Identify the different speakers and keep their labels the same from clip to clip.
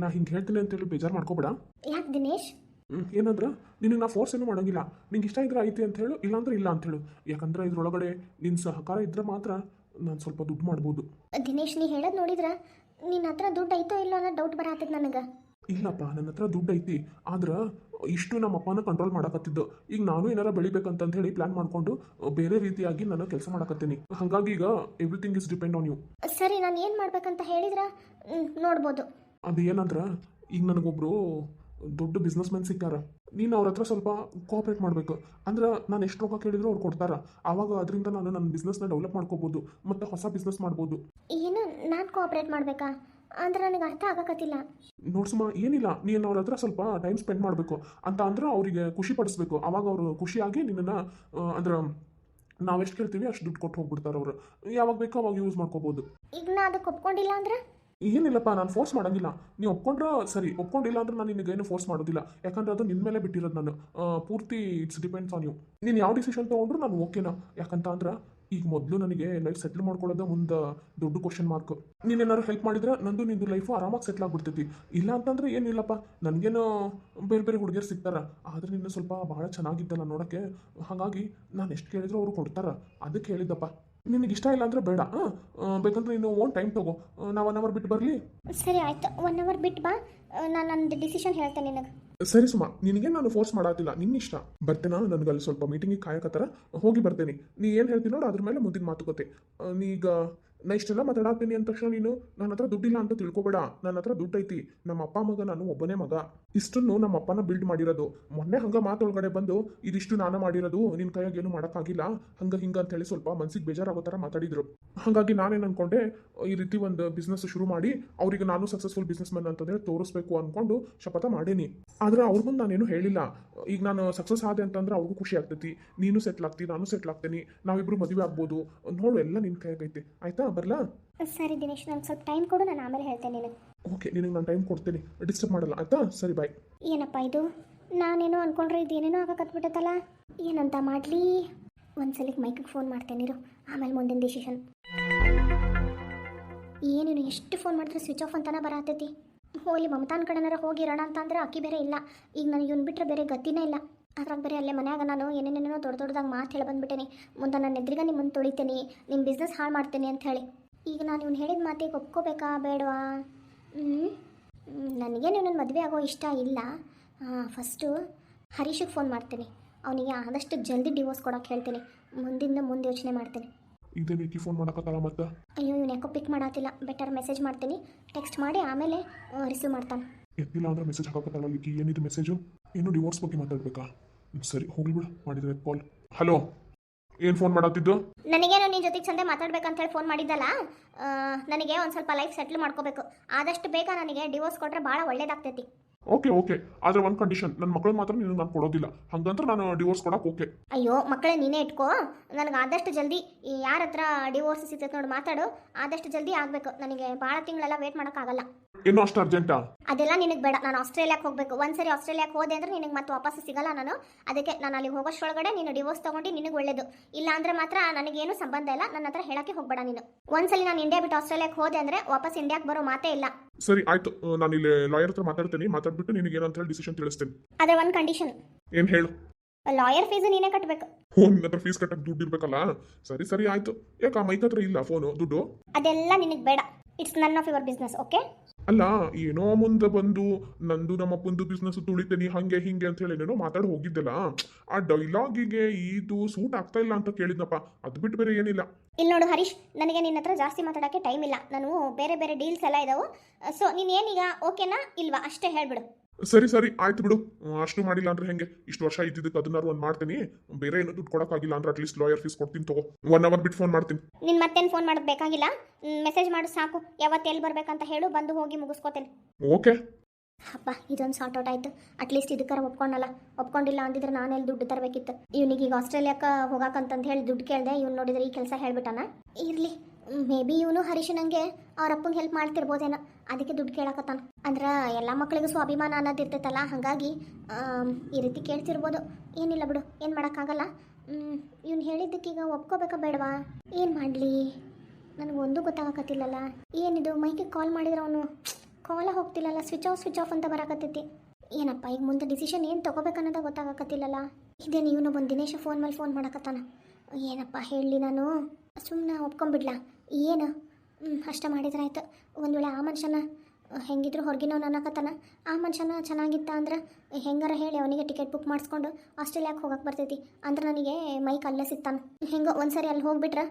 Speaker 1: ನಾ ಹಿಂಗೆ ಹೇಳ್ತೀನಿ ಅಂತೇಳಿ ಬೇಜಾರು ಮಾಡ್ಕೋಬೇಡ.
Speaker 2: ಯಾಕೆ ದಿನೇಶ್?
Speaker 1: ಏನಂದ್ರೆ ನಿನಗೆ ನಾ ಫೋರ್ಸ್ ಏನೂ ಮಾಡೋಂಗಿಲ್ಲ. ನಿಂಗೆ ಇಷ್ಟ ಇದ್ರೆ ಐತಿ ಅಂತ ಹೇಳು ಇಲ್ಲಾಂದ್ರೆ ಇಲ್ಲ ಅಂತ ಹೇಳು. ಯಾಕಂದ್ರೆ ಇದ್ರೊಳಗಡೆ ನಿನ್ನ ಸಹಕಾರ ಇದ್ರೆ ಮಾತ್ರ ನಾನು ಸ್ವಲ್ಪ ದುಡ್ಡು ಮಾಡ್ಬೋದು.
Speaker 2: ದಿನೇಶ್ ನೀ ಹೇಳೋದು ನೋಡಿದ್ರ? ನಿನ್ನ ಹತ್ರ ದುಡ್ಡು ಐತೋ ಇಲ್ಲೋ ಅನ್ನೋ ಡೌಟ್ ಬರತ್ತದ ನನಗೆ.
Speaker 1: ಇಲ್ಲಪ್ಪ ನನ್ನ ಹತ್ರ ದುಡ್ಡು ಐತಿ. ಆದ್ರೆ ಇಷ್ಟು ನಮ್ಮ ಅಪ್ಪನ ಕಂಟ್ರೋಲ್ ಮಾಡಕತ್ತಿದ್ದು. ಈಗ ನಾನು ಏನಾರ ಬೆಳಿಬೇಕಂತ ಹೇಳಿ ಪ್ಲಾನ್ ಮಾಡ್ಕೊಂಡು ಬೇರೆ ರೀತಿಯಾಗಿ ನಾನು ಕೆಲಸ ಮಾಡಕತ್ತೀನಿ. ಹಾಗಾಗಿ ಈಗ everything is depend on you
Speaker 2: ಸರಿ ನಾನು ಏನು ಮಾಡ್ಬೇಕಂತ ಹೇಳಿದ್ರ? ನೋಡ್ಬೋದು.
Speaker 1: ಅದು ಏನಂದ್ರೆ ಈಗ ನನಗೊಬ್ರು ದೊಡ್ಡ ಬಿಸ್ನೆಸ್ ಮ್ಯಾನ್ ಸಿಕ್ಕಾರ ನೀನು ಅವ್ರ ಹತ್ರ ಸ್ವಲ್ಪ ಕೋಆಪ್ರೇಟ್ ಮಾಡಬೇಕು. ಅಂದ್ರೆ ನಾನು ಎಷ್ಟು ರೊಕ್ಕ ಕೇಳಿದ್ರು ಅವ್ರು ಕೊಡ್ತಾರ. ಆವಾಗ ಅದರಿಂದ ನಾನು ನನ್ನ ಬಿಸ್ನೆಸ್ನ ಡೆವಲಪ್ ಮಾಡ್ಕೋಬೋದು ಮತ್ತು ಹೊಸ ಬಿಸ್ನೆಸ್ ಮಾಡ್ಬೋದು.
Speaker 2: ಏನು? ನಾನು ಕೋಆಪ್ರೇಟ್ ಮಾಡಬೇಕಾ? ಅಂದ್ರೆ ನನಗೆ ಅರ್ಥ ಆಗಕತ್ತಿಲ್ಲ.
Speaker 1: ನೋಡ್ಸಮ್ಮ ಏನಿಲ್ಲ. ನೀನು ಅವ್ರ ಹತ್ರ ಸ್ವಲ್ಪ ಟೈಮ್ ಸ್ಪೆಂಡ್ ಮಾಡಬೇಕು. ಅಂತ ಅಂದ್ರೆ ಅವರಿಗೆ ಖುಷಿ ಪಡಿಸ್ಬೇಕು. ಅವಾಗ ಅವರು ಖುಷಿಯಾಗಿ ನಿನ್ನನ್ನು ಅಂದ್ರೆ ನಾವೆಷ್ಟು ಕೇಳ್ತೀವಿ ಅಷ್ಟು ದುಡ್ಡು ಕೊಟ್ಟು ಹೋಗ್ಬಿಡ್ತಾರೆ ಅವರು. ಯಾವಾಗ ಬೇಕೋ ಅವಾಗ ಯೂಸ್ ಮಾಡ್ಕೋಬೋದು.
Speaker 2: ಈಗ ನಾ ಅದಕ್ಕೆ ಒಪ್ಕೊಂಡಿಲ್ಲ ಅಂದ್ರೆ?
Speaker 1: ಏನಿಲ್ಲಪ್ಪ, ನಾನು ಫೋರ್ಸ್ ಮಾಡಂಗಿಲ್ಲ. ನೀವು ಒಪ್ಕೊಂಡ್ರೆ ಸರಿ, ಒಪ್ಕೊಂಡಿಲ್ಲ ಅಂದ್ರೆ ನಾನು ನಿನಗೇನು ಫೋರ್ಸ್ ಮಾಡೋದಿಲ್ಲ. ಯಾಕಂದ್ರೆ ಅದು ನಿನ್ನ ಮೇಲೆ ಬಿಟ್ಟಿರೋದು ನಾನು. ಪೂರ್ತಿ ಇಟ್ಸ್ ಡಿಪೆಂಡ್ಸ್ ಆನ್ ಯು ನೀನು ಯಾವ ಡಿಸಿಷನ್ ತೊಗೊಂಡ್ರು ನಾನು ಓಕೆನಾ ಯಾಕಂತ ಅಂದ್ರೆ ಈಗ ಮೊದಲು ನನಗೆ ಲೈಫ್ ಸೆಟ್ಲ್ ಮಾಡ್ಕೊಳ್ಳೋದು ಮುಂದೆ ದೊಡ್ಡ ಕ್ವಶನ್ ಮಾರ್ಕ್ ನೀನೇನಾದ್ರು ಹೆಲ್ಪ್ ಮಾಡಿದ್ರೆ ನಂದು ನಿಂದು ಲೈಫು ಆರಾಮಾಗಿ ಸೆಟ್ಲ್ ಆಗ್ಬಿಡ್ತೈತಿ. ಇಲ್ಲ ಅಂತಂದ್ರೆ ಏನಿಲ್ಲಪ್ಪ ನನಗೇನು ಬೇರೆ ಬೇರೆ ಹುಡುಗಿಯರು ಸಿಗ್ತಾರ. ಆದ್ರೆ ನಿನ್ನ ಸ್ವಲ್ಪ ಭಾಳ ಚೆನ್ನಾಗಿದ್ದಲ್ಲ ನೋಡೋಕ್ಕೆ. ಹಾಗಾಗಿ ನಾನು ಎಷ್ಟು ಕೇಳಿದ್ರು ಅವರು ಕೊಡ್ತಾರ. ಅದಕ್ಕೆ ಹೇಳಿದ್ದಪ್ಪ. ನಿನಗೆ ಇಷ್ಟ ಇಲ್ಲ ಅಂದ್ರೆ ಬೇಡ. ಬೇಕಂದ್ರೆ ನೀನು ಓನ್ ಟೈಮ್ ತಗೋ. ನಾವು ಒನ್ ಅವರ್ ಬಿಟ್ಟು ಬರಲಿ?
Speaker 2: ಸರಿ ಆಯ್ತು. ಒನ್ ಅವರ್ ಬಿಟ್ಟು ಬಾ. ನಾನು ನನ್ನ ಡಿಸಿಷನ್ ಹೇಳ್ತೇನೆ ನಿನಗೆ.
Speaker 1: ಸರಿ ಸುಮಾ ನಿನಗೆ ನಾನು ಫೋರ್ಸ್ ಮಾಡಾತಿಲ್ಲ ನಿನ್ನ ಇಷ್ಟ ಬರ್ತೇನಾ ನನಗೆ ಅಲ್ಲಿ ಸ್ವಲ್ಪ ಮೀಟಿಂಗಿಗೆ ಕಾಯಕತ್ತರ ಹೋಗಿ ಬರ್ತೇನೆ. ನೀ ಏನು ಹೇಳ್ತೀನಿ ನೋಡು ಅದ್ರ ಮೇಲೆ ಮುಂದಿನ ಮಾತುಕತೆ. ಆ, ನೀ ಇಷ್ಟೆಲ್ಲ ಮಾತಾಡತ್ತೀನಿ ಅಂದ ತಕ್ಷಣ ನೀನು, ನನ್ನ ಹತ್ರ ದುಡ್ಡಿಲ್ಲ ಅಂತ ತಿಳ್ಕೊಬೇಡ. ನನ್ನ ಹತ್ರ ದುಡ್ಡು ಐತಿ ನಮ್ಮ ಅಪ್ಪ ಮಗ ನಾನು ಒಬ್ಬನೇ ಮಗ. ಇಷ್ಟನ್ನು ನಮ್ಮ ಅಪ್ಪನ ಬಿಲ್ಡ್ ಮಾಡಿರೋದು. ಮೊನ್ನೆ ಹಂಗ ಮಾತೊಳಗಡೆ ಬಂದು, ಇದಿಷ್ಟು ನಾನು ಮಾಡಿರೋದು ನಿನ್ನ ಕೈಯಾಗ ಏನು ಮಾಡೋಕ್ಕಾಗಿಲ್ಲ. ಹಂಗ ಹಿಂಗ ಅಂತ ಹೇಳಿ ಸ್ವಲ್ಪ ಮನ್ಸಿಗೆ ಬೇಜಾರಾಗೋ ಥರ ಮಾತಾಡಿದ್ರು. ಹಾಗಾಗಿ ನಾನೇನು ಅನ್ಕೊಂಡೆ, ಈ ರೀತಿ ಒಂದು ಬಿಸ್ನೆಸ್ ಶುರು ಮಾಡಿ, ಅವರಿಗೆ ನಾನು ಸಕ್ಸಸ್ಫುಲ್ ಬಿಸ್ನೆಸ್ ಮ್ಯಾನ್ ಅಂತಂದೇಳಿ ತೋರಿಸ್ಬೇಕು ಅಂದ್ಕೊಂಡು ಶಪಥ ಮಾಡೇನಿ. ಆದ್ರೆ ಅವ್ರ ಮುಂದೆ ನಾನೇನು ಹೇಳಿಲ್ಲ. ಈಗ ನಾನು ಸಕ್ಸಸ್ ಆದೆ ಅಂತಂದ್ರೆ ಅವ್ರಿಗೂ ಖುಷಿ ಆಗ್ತೈತಿ. ನೀನು ಸೆಟ್ಲ್ ಆಗ್ತಿ, ನಾನು ಸೆಟ್ಲ್ ಆಗ್ತೀನಿ. ನಾವಿಬ್ರು ಮದುವೆ ಆಗ್ಬೋದು. ನೋಡು, ಎಲ್ಲ ನಿನ್ನ ಕೈಯಾಗೈತೆ. ಆಯ್ತಾ? ಬರ್ಲಾ?
Speaker 2: ಸರಿ ದಿನೇಶ್ ನಂಗೆ ಸ್ವಲ್ಪ ಟೈಮ್ ಕೊಡು ನಾನು ಆಮೇಲೆ ಹೇಳ್ತೇನೆ ನಿನಗೆ.
Speaker 1: ಓಕೆ ನಿನಗೆ ನಾನು ಟೈಮ್ ಕೊಡ್ತೀನಿ. ಡಿಸ್ಟರ್ಬ್ ಮಾಡಲ್ಲ ಆಯ್ತಾ? ಸರಿ ಬಾಯ್
Speaker 2: ಏನಪ್ಪ ಇದು? ನಾನೇನೋ ಅನ್ಕೊಂಡ್ರೆ ಇದೇನೇನೋ ಆಗಕತ್ಬಿಟ್ಟೈತಲ್ಲ ಏನಂತ ಮಾಡಲಿ? ಒಂದ್ಸಲಿಗೆ ಮೈಕಿಗೆ ಫೋನ್ ಮಾಡ್ತೇನೆ ಇರು. ಆಮೇಲೆ ಮುಂದಿನ ಡಿಸಿಷನ್ ಏನೇನು ಎಷ್ಟು ಫೋನ್ ಮಾಡಿದ್ರೆ ಸ್ವಿಚ್ ಆಫ್ ಅಂತಾನೆ ಬರತೈತಿ ಹೋಲಿ ಮಮತಾನ್ ಕಡೆನಾರ ಹೋಗಿರೋಣ ಅಂತ ಅಂದ್ರೆ ಅಕ್ಕಿ ಬೇರೆ ಇಲ್ಲ. ಈಗ ನನಗೆ ಇವ್ನು ಬಿಟ್ಟರೆ ಬೇರೆ ಗತಿನೇ ಇಲ್ಲ. ಅದ್ರಾಗ ಬೇರೆ ಅಲ್ಲೇ ಮನ್ಯಾಗ ನಾನು ಏನೇನೇನೋ ದೊಡ್ಡ ದೊಡ್ಡದಾಗ ಮಾತು ಹೇಳಿ ಬಂದ್ಬಿಟ್ಟೇನೆ. ಮುಂದೆ ನನ್ನ ಎದುರಿಗೆ ನಿಮ್ಮನ್ನು ತೊಳಿತೀನಿ ನಿಮ್ಮ ಬಿಸ್ನೆಸ್ ಹಾಳು ಮಾಡ್ತೇನೆ ಅಂತ ಹೇಳಿ. ಈಗ ನಾನು ಇವ್ನು ಹೇಳಿದ ಮಾತಿಗೆ ಒಪ್ಕೋಬೇಕಾ ಬೇಡವಾ? ಹ್ಞೂ ನನಗೇನು ನನ್ನ ಮದುವೆ ಆಗೋ ಇಷ್ಟ ಇಲ್ಲ. ಫಸ್ಟು ಹರೀಶಿಗೆ ಫೋನ್ ಮಾಡ್ತೀನಿ. ಅವನಿಗೆ ಆದಷ್ಟು ಜಲ್ದಿ ಡಿವೋರ್ಸ್ ಕೊಡೋಕೆ ಹೇಳ್ತೀನಿ. ಮುಂದಿಂದ ಮುಂದೆ ಯೋಚನೆ ಮಾಡ್ತೀನಿ.
Speaker 1: ಇದೇ ಬೇಕಿ ಫೋನ್ ಮತ್ತೆ?
Speaker 2: ಅಯ್ಯೋ ಇವ್ನು ಯಾಕೋ ಪಿಕ್ ಮಾಡತ್ತಿಲ್ಲ ಬೆಟರ್ ಮೆಸೇಜ್ ಮಾಡ್ತೀನಿ. ಟೆಕ್ಸ್ಟ್ ಮಾಡಿ ಆಮೇಲೆ ರಿಸೀವ್ ಮಾಡ್ತಾನೆ.
Speaker 1: ಎತ್ತಿಲ್ಲ ಅಂದ್ರೆ ಮೆಸೇಜ್ ಹಾಕೋಕ್ಕತ್ತಲ್ಲ ಈಕಿ ಏನಿದೆ ಮೆಸೇಜು ಇನ್ನು ಡಿವೋರ್ಸ್ ಬಗ್ಗೆ ಮಾತಾಡ್ಬೇಕಾ? ಸರಿ ಹೋಗ್ಲಿ ಬಿಡು. ಮಾಡಿದ್ರೆ ಕಾಲ್ ಹಲೋ ಏನು ಫೋನ್ ಮಾಡತ್ತಿದ್ದು
Speaker 2: ನನಗೇನು ನಿನ್ನ ಜೊತೆಗೆ ಚಂದ ಮಾತಾಡ್ಬೇಕಂತ ಹೇಳಿ ಫೋನ್ ಮಾಡಿದ್ದಲ್ಲ? ಆ, ನನಗೆ ಒಂದು ಸ್ವಲ್ಪ ಲೈಫ್ ಸೆಟ್ಲ್ ಮಾಡ್ಕೋಬೇಕು. ಆದಷ್ಟು ಬೇಗ ನನಗೆ ಡಿವೋರ್ಸ್ ಕೊಟ್ಟರೆ ಭಾಳ ಒಳ್ಳೇದಾಗ್ತೈತಿ.
Speaker 1: ಓಕೆ ಓಕೆ ಆದ್ರೆ ಒಂದು ಕಂಡೀಷನ್ ನನ್ನ ಮಕ್ಕಳು ಮಾತ್ರ ನಿನಗೆ ನಾನು ಕೊಡೋದಿಲ್ಲ. ಹಂಗಂದ್ರೆ ನಾನು ಡಿವೋರ್ಸ್ ಕೊಡಕ್ಕೆ ಓಕೆ
Speaker 2: ಅಯ್ಯೋ ಮಕ್ಕಳೇ ನೀನೇ ಇಟ್ಕೋ. ನನಗೆ ಆದಷ್ಟು ಜಲ್ದಿ ಈ ಯಾರ ಹತ್ರ ಡಿವೋರ್ಸ್ ಸಿಗ್ತೈತೆ ನೋಡಿ ಮಾತಾಡು. ಆದಷ್ಟು ಜಲ್ದಿ ಆಗಬೇಕು. ನನಗೆ ಭಾಳ ತಿಂಗಳೆಲ್ಲ ವೇಟ್ ಮಾಡೋಕ್ಕಾಗಲ್ಲ
Speaker 1: ಇನ್ನೂ ಅಷ್ಟು ಅರ್ಜೆಂಟಾ
Speaker 2: ಅದೆಲ್ಲ ನಿನಗೆ ಬೇಡ. ನಾನು ಆಸ್ಟ್ರೇಲಿಯಾಕ್ಕೆ ಹೋಗಬೇಕು. ಒಂದ್ಸರಿ ಆಸ್ಟ್ರೇಲಿಯಾಕ್ಕೆ ಹೋದೆ ಅಂದ್ರೆ ನಿನಗೆ ಮತ್ತೆ ವಾಪಸ್ ಸಿಗಲ್ಲ ನಾನು. ಅದಕ್ಕೆ ನಾನು ಅಲ್ಲಿ ಹೋಗೋಷ್ಟೊಳಗಡೆ ನೀನು ಡಿವೋರ್ಸ್ ತಗೊಂಡು ನಿನಗೆ ಒಳ್ಳೇದು. ಇಲ್ಲ ಅಂದ್ರೆ ಮಾತ್ರ ನನಗೇನು ಸಂಬಂಧ ಇಲ್ಲ. ನನ್ನ ಹತ್ರ ಹೇಳಕ್ಕೆ ಹೋಗಬೇಡ ನೀನು. ಒಂದ್ಸಲಿ ನಾನು ಇಂಡಿಯಾ ಬಿಟ್ಟು ಆಸ್ಟ್ರೇಲಿಯಾಕ್ಕೆ ಹೋದೆ ಅಂದ್ರೆ ವಾಪಸ್ ಇಂಡಿಯಾಕ್ ಬರೋ ಮಾತೇ ಇಲ್ಲ.
Speaker 1: ಸರಿ ಆಯ್ತು. ನಾನು ಇಲ್ಲಿ ಲಾಯರ್ ಹತ್ರ ಮಾತಾಡ್ತೀನಿ. ಮಾತಾಡ್ಬಿಟ್ಟು ನಿನಗೆ ಏನಂತ ಹೇಳಿ ಡಿಸಿಷನ್ ತಿಳಿಸ್ತೀನಿ.
Speaker 2: ಅದೇ ಒಂದು ಕಂಡೀಷನ್
Speaker 1: ಏನು ಹೇಳು?
Speaker 2: ಲಾಯರ್ ಫೀಸ್ ನೀನೇ ಕಟ್ಟಬೇಕು
Speaker 1: ಹೋ ನಿನ್ನ ಹತ್ರ ಫೀಸ್ ಕಟ್ಟಕ್ಕೆ ದುಡ್ಡು ಇರ್ಬೇಕಲ್ಲ? ಸರಿ ಸರಿ ಆಯ್ತು. ಯಾಕೆ ಮೈಕ್ ಹತ್ರ ಇಲ್ಲ ಫೋನು ದುಡ್ಡು?
Speaker 2: ಅದೆಲ್ಲ ನಿನಗೆ ಬೇಡ. It's none of your business okay
Speaker 1: ಅಲ್ಲ, ಏನೋ ಮುಂದೆ ಬಂದು, ನಂದು ನಮ್ಮ ಅಪ್ಪಂದು ಬಿಸ್ನೆಸ್ ತುಳಿತೇನಿ, ಹಂಗೆ, ಹಿಂಗೆ ಅಂತ ಹೇಳಿ ಏನೇನೋ ಮಾತಾಡಿ ಹೋಗಿದ್ದಲ್ಲ. ಆ ಡೈಲಾಗಿಗೆ ಇದು ಸೂಟ್ ಆಗ್ತಾ ಇಲ್ಲ ಅಂತ ಕೇಳಿದ್ನಪ್ಪ. ಅದು ಬಿಟ್ಟು ಬೇರೆ ಏನಿಲ್ಲ.
Speaker 2: ಇಲ್ಲಿ ನೋಡು ಹರೀಶ್, ನನಗೆ ನಿನ್ನ ಹತ್ರ ಜಾಸ್ತಿ ಮಾತಾಡೋಕ್ಕೆ ಟೈಮ್ ಇಲ್ಲ. ನಾನು ಬೇರೆ ಬೇರೆ ಡೀಲ್ಸ್ ಎಲ್ಲ ಇದಾವೆ. ಸೊ ನೀನು ಏನೀಗ ಓಕೆನಾ ಇಲ್ವಾ? ಅಷ್ಟೇ ಹೇಳ್ಬಿಡು.
Speaker 1: ಸರಿ ಸರಿ ಆಯ್ತು ಬಿಡು. ಅಷ್ಟು ಮಾಡಿಲ್ಲ ಅಂದ್ರೆ ಹೆಂಗೆ? ಇಷ್ಟು ವರ್ಷ ಇದ್ದಿದ್ದಕ್ಕೆ ಅದನ್ನಾರು ಒಂದು ಮಾಡ್ತೀನಿ. ಬೇರೆ ಏನು ದುಡ್ಡು ಕೊಡೋಕ್ಕಾಗಿಲ್ಲ ಅಂದ್ರೆ ಅಟ್ಲೀಸ್ಟ್ ಲಾಯರ್ ಫೀಸ್ ಕೊಡ್ತೀನಿ ತಗೋ. ಒನ್ ಅವರ್ ಬಿಟ್ಟು ಫೋನ್ ಮಾಡ್ತೀನಿ.
Speaker 2: ನಿನ್ ಮತ್ತೇನು ಫೋನ್ ಮಾಡೋದು ಬೇಕಾಗಿಲ್ಲ? ಮೆಸೇಜ್ ಮಾಡು ಸಾಕು. ಯಾವತ್ತು ಎಲ್ಲಿ ಬರ್ಬೇಕಂತ ಹೇಳು ಬಂದು ಹೋಗಿ ಮುಗಿಸ್ಕೋತೇನೆ.
Speaker 1: ಓಕೆ
Speaker 2: ಅಪ್ಪ ಇದೊಂದು ಸಾರ್ಟ್ ಔಟ್ ಆಯ್ತು. ಅಟ್ಲೀಸ್ಟ್ ಇದಕ್ಕಾರ ಒಪ್ಕೊಂಡಲ್ಲ. ಒಪ್ಕೊಂಡಿಲ್ಲ ಅಂದಿದ್ರೆ ನಾನು ಎಲ್ಲಿ ದುಡ್ಡು ತರಬೇಕಿತ್ತು. ಇವ್ನಿಗೆ ಈಗ ಆಸ್ಟ್ರೇಲಿಯಾಕ ಹೋಗಾಕಂತಂದು ಹೇಳಿ ದುಡ್ಡು ಕೇಳಿದೆ ಇವ್ನು ನೋಡಿದ್ರೆ ಈ ಕೆಲಸ ಹೇಳ್ಬಿಟ್ಟಾನ. ಇರಲಿ ಮೇ ಬಿ ಇವನು ಹರೀಶನಂಗೆ ಅವ್ರ ಅಪ್ಪಂಗೆ ಹೆಲ್ಪ್ ಮಾಡ್ತಿರ್ಬೋದೇನೋ. ಅದಕ್ಕೆ ದುಡ್ಡು ಕೇಳಕತ್ತಾನ. ಅಂದ್ರೆ ಎಲ್ಲ ಮಕ್ಕಳಿಗೂ ಸ್ವಾಭಿಮಾನ ಅನ್ನೋದು ಇರ್ತೈತಲ್ಲ, ಹಾಗಾಗಿ ಈ ರೀತಿ ಕೇಳ್ತಿರ್ಬೋದು. ಏನಿಲ್ಲ ಬಿಡು, ಏನು ಮಾಡೋಕ್ಕಾಗಲ್ಲ. ಇವ್ನು ಹೇಳಿದ್ದಕ್ಕೀಗ ಒಪ್ಕೋಬೇಕಾ ಬೇಡವಾ? ಏನು ಮಾಡಲಿ? ನನಗೊಂದು ಗೊತ್ತಾಗಕತ್ತಿಲ್ಲಲ್ಲ. ಏನಿದು ಮೈಕಿಗೆ ಕಾಲ್ ಮಾಡಿದ್ರೆ ಅವನು ಕಾಲ ಹೋಗ್ತಿಲ್ಲಲ್ಲ ಸ್ವಿಚ್ ಆಫ್ ಸ್ವಿಚ್ ಆಫ್ ಅಂತ ಬರಾಕತ್ತೈತಿ. ಏನಪ್ಪ, ಈಗ ಮುಂದೆ ಡಿಸಿಷನ್ ಏನು ತೊಗೋಬೇಕನ್ನೋದ ಗೊತ್ತಾಗಕತ್ತಿಲ್ಲಲ್ಲ. ಇದೇ ನೀವು ಒಂದು ದಿನೇಶ ಫೋನ್ ಮೇಲೆ ಫೋನ್ ಮಾಡಕತ್ತಾನ? ಏನಪ್ಪ ಹೇಳಲಿ ನಾನು? ಸುಮ್ಮನೆ ಒಪ್ಕೊಂಬಿಡ್ಲಾ? ಏನು? ಅಷ್ಟ ಮಾಡಿದ್ರೆ ಆಯ್ತು. ಒಂದು ವೇಳೆ ಆ ಮನುಷ್ಯನ ಹೆಂಗಿದ್ರು ಹೊರಗಿನವ್ ಅನ್ನಕತ್ತಾನ. ಆ ಮನುಷ್ಯನ ಚೆನ್ನಾಗಿತ್ತ ಅಂದ್ರೆ ಹೆಂಗಾರ ಹೇಳಿ ಅವನಿಗೆ ಟಿಕೆಟ್ ಬುಕ್ ಮಾಡಿಸ್ಕೊಂಡು ಆಸ್ಟ್ರೇಲಿಯಾಕ್ಕೆ ಹೋಗಕ್ಕೆ ಬರ್ತೈತಿ. ಅಂದ್ರೆ ನನಗೆ ಮೈಕ್ ಅಲ್ಲೇ ಸಿಗ್ತಾನೆ. ಹೆಂಗೋ ಒಂದ್ಸರಿ ಅಲ್ಲಿ ಹೋಗ್ಬಿಟ್ರೆ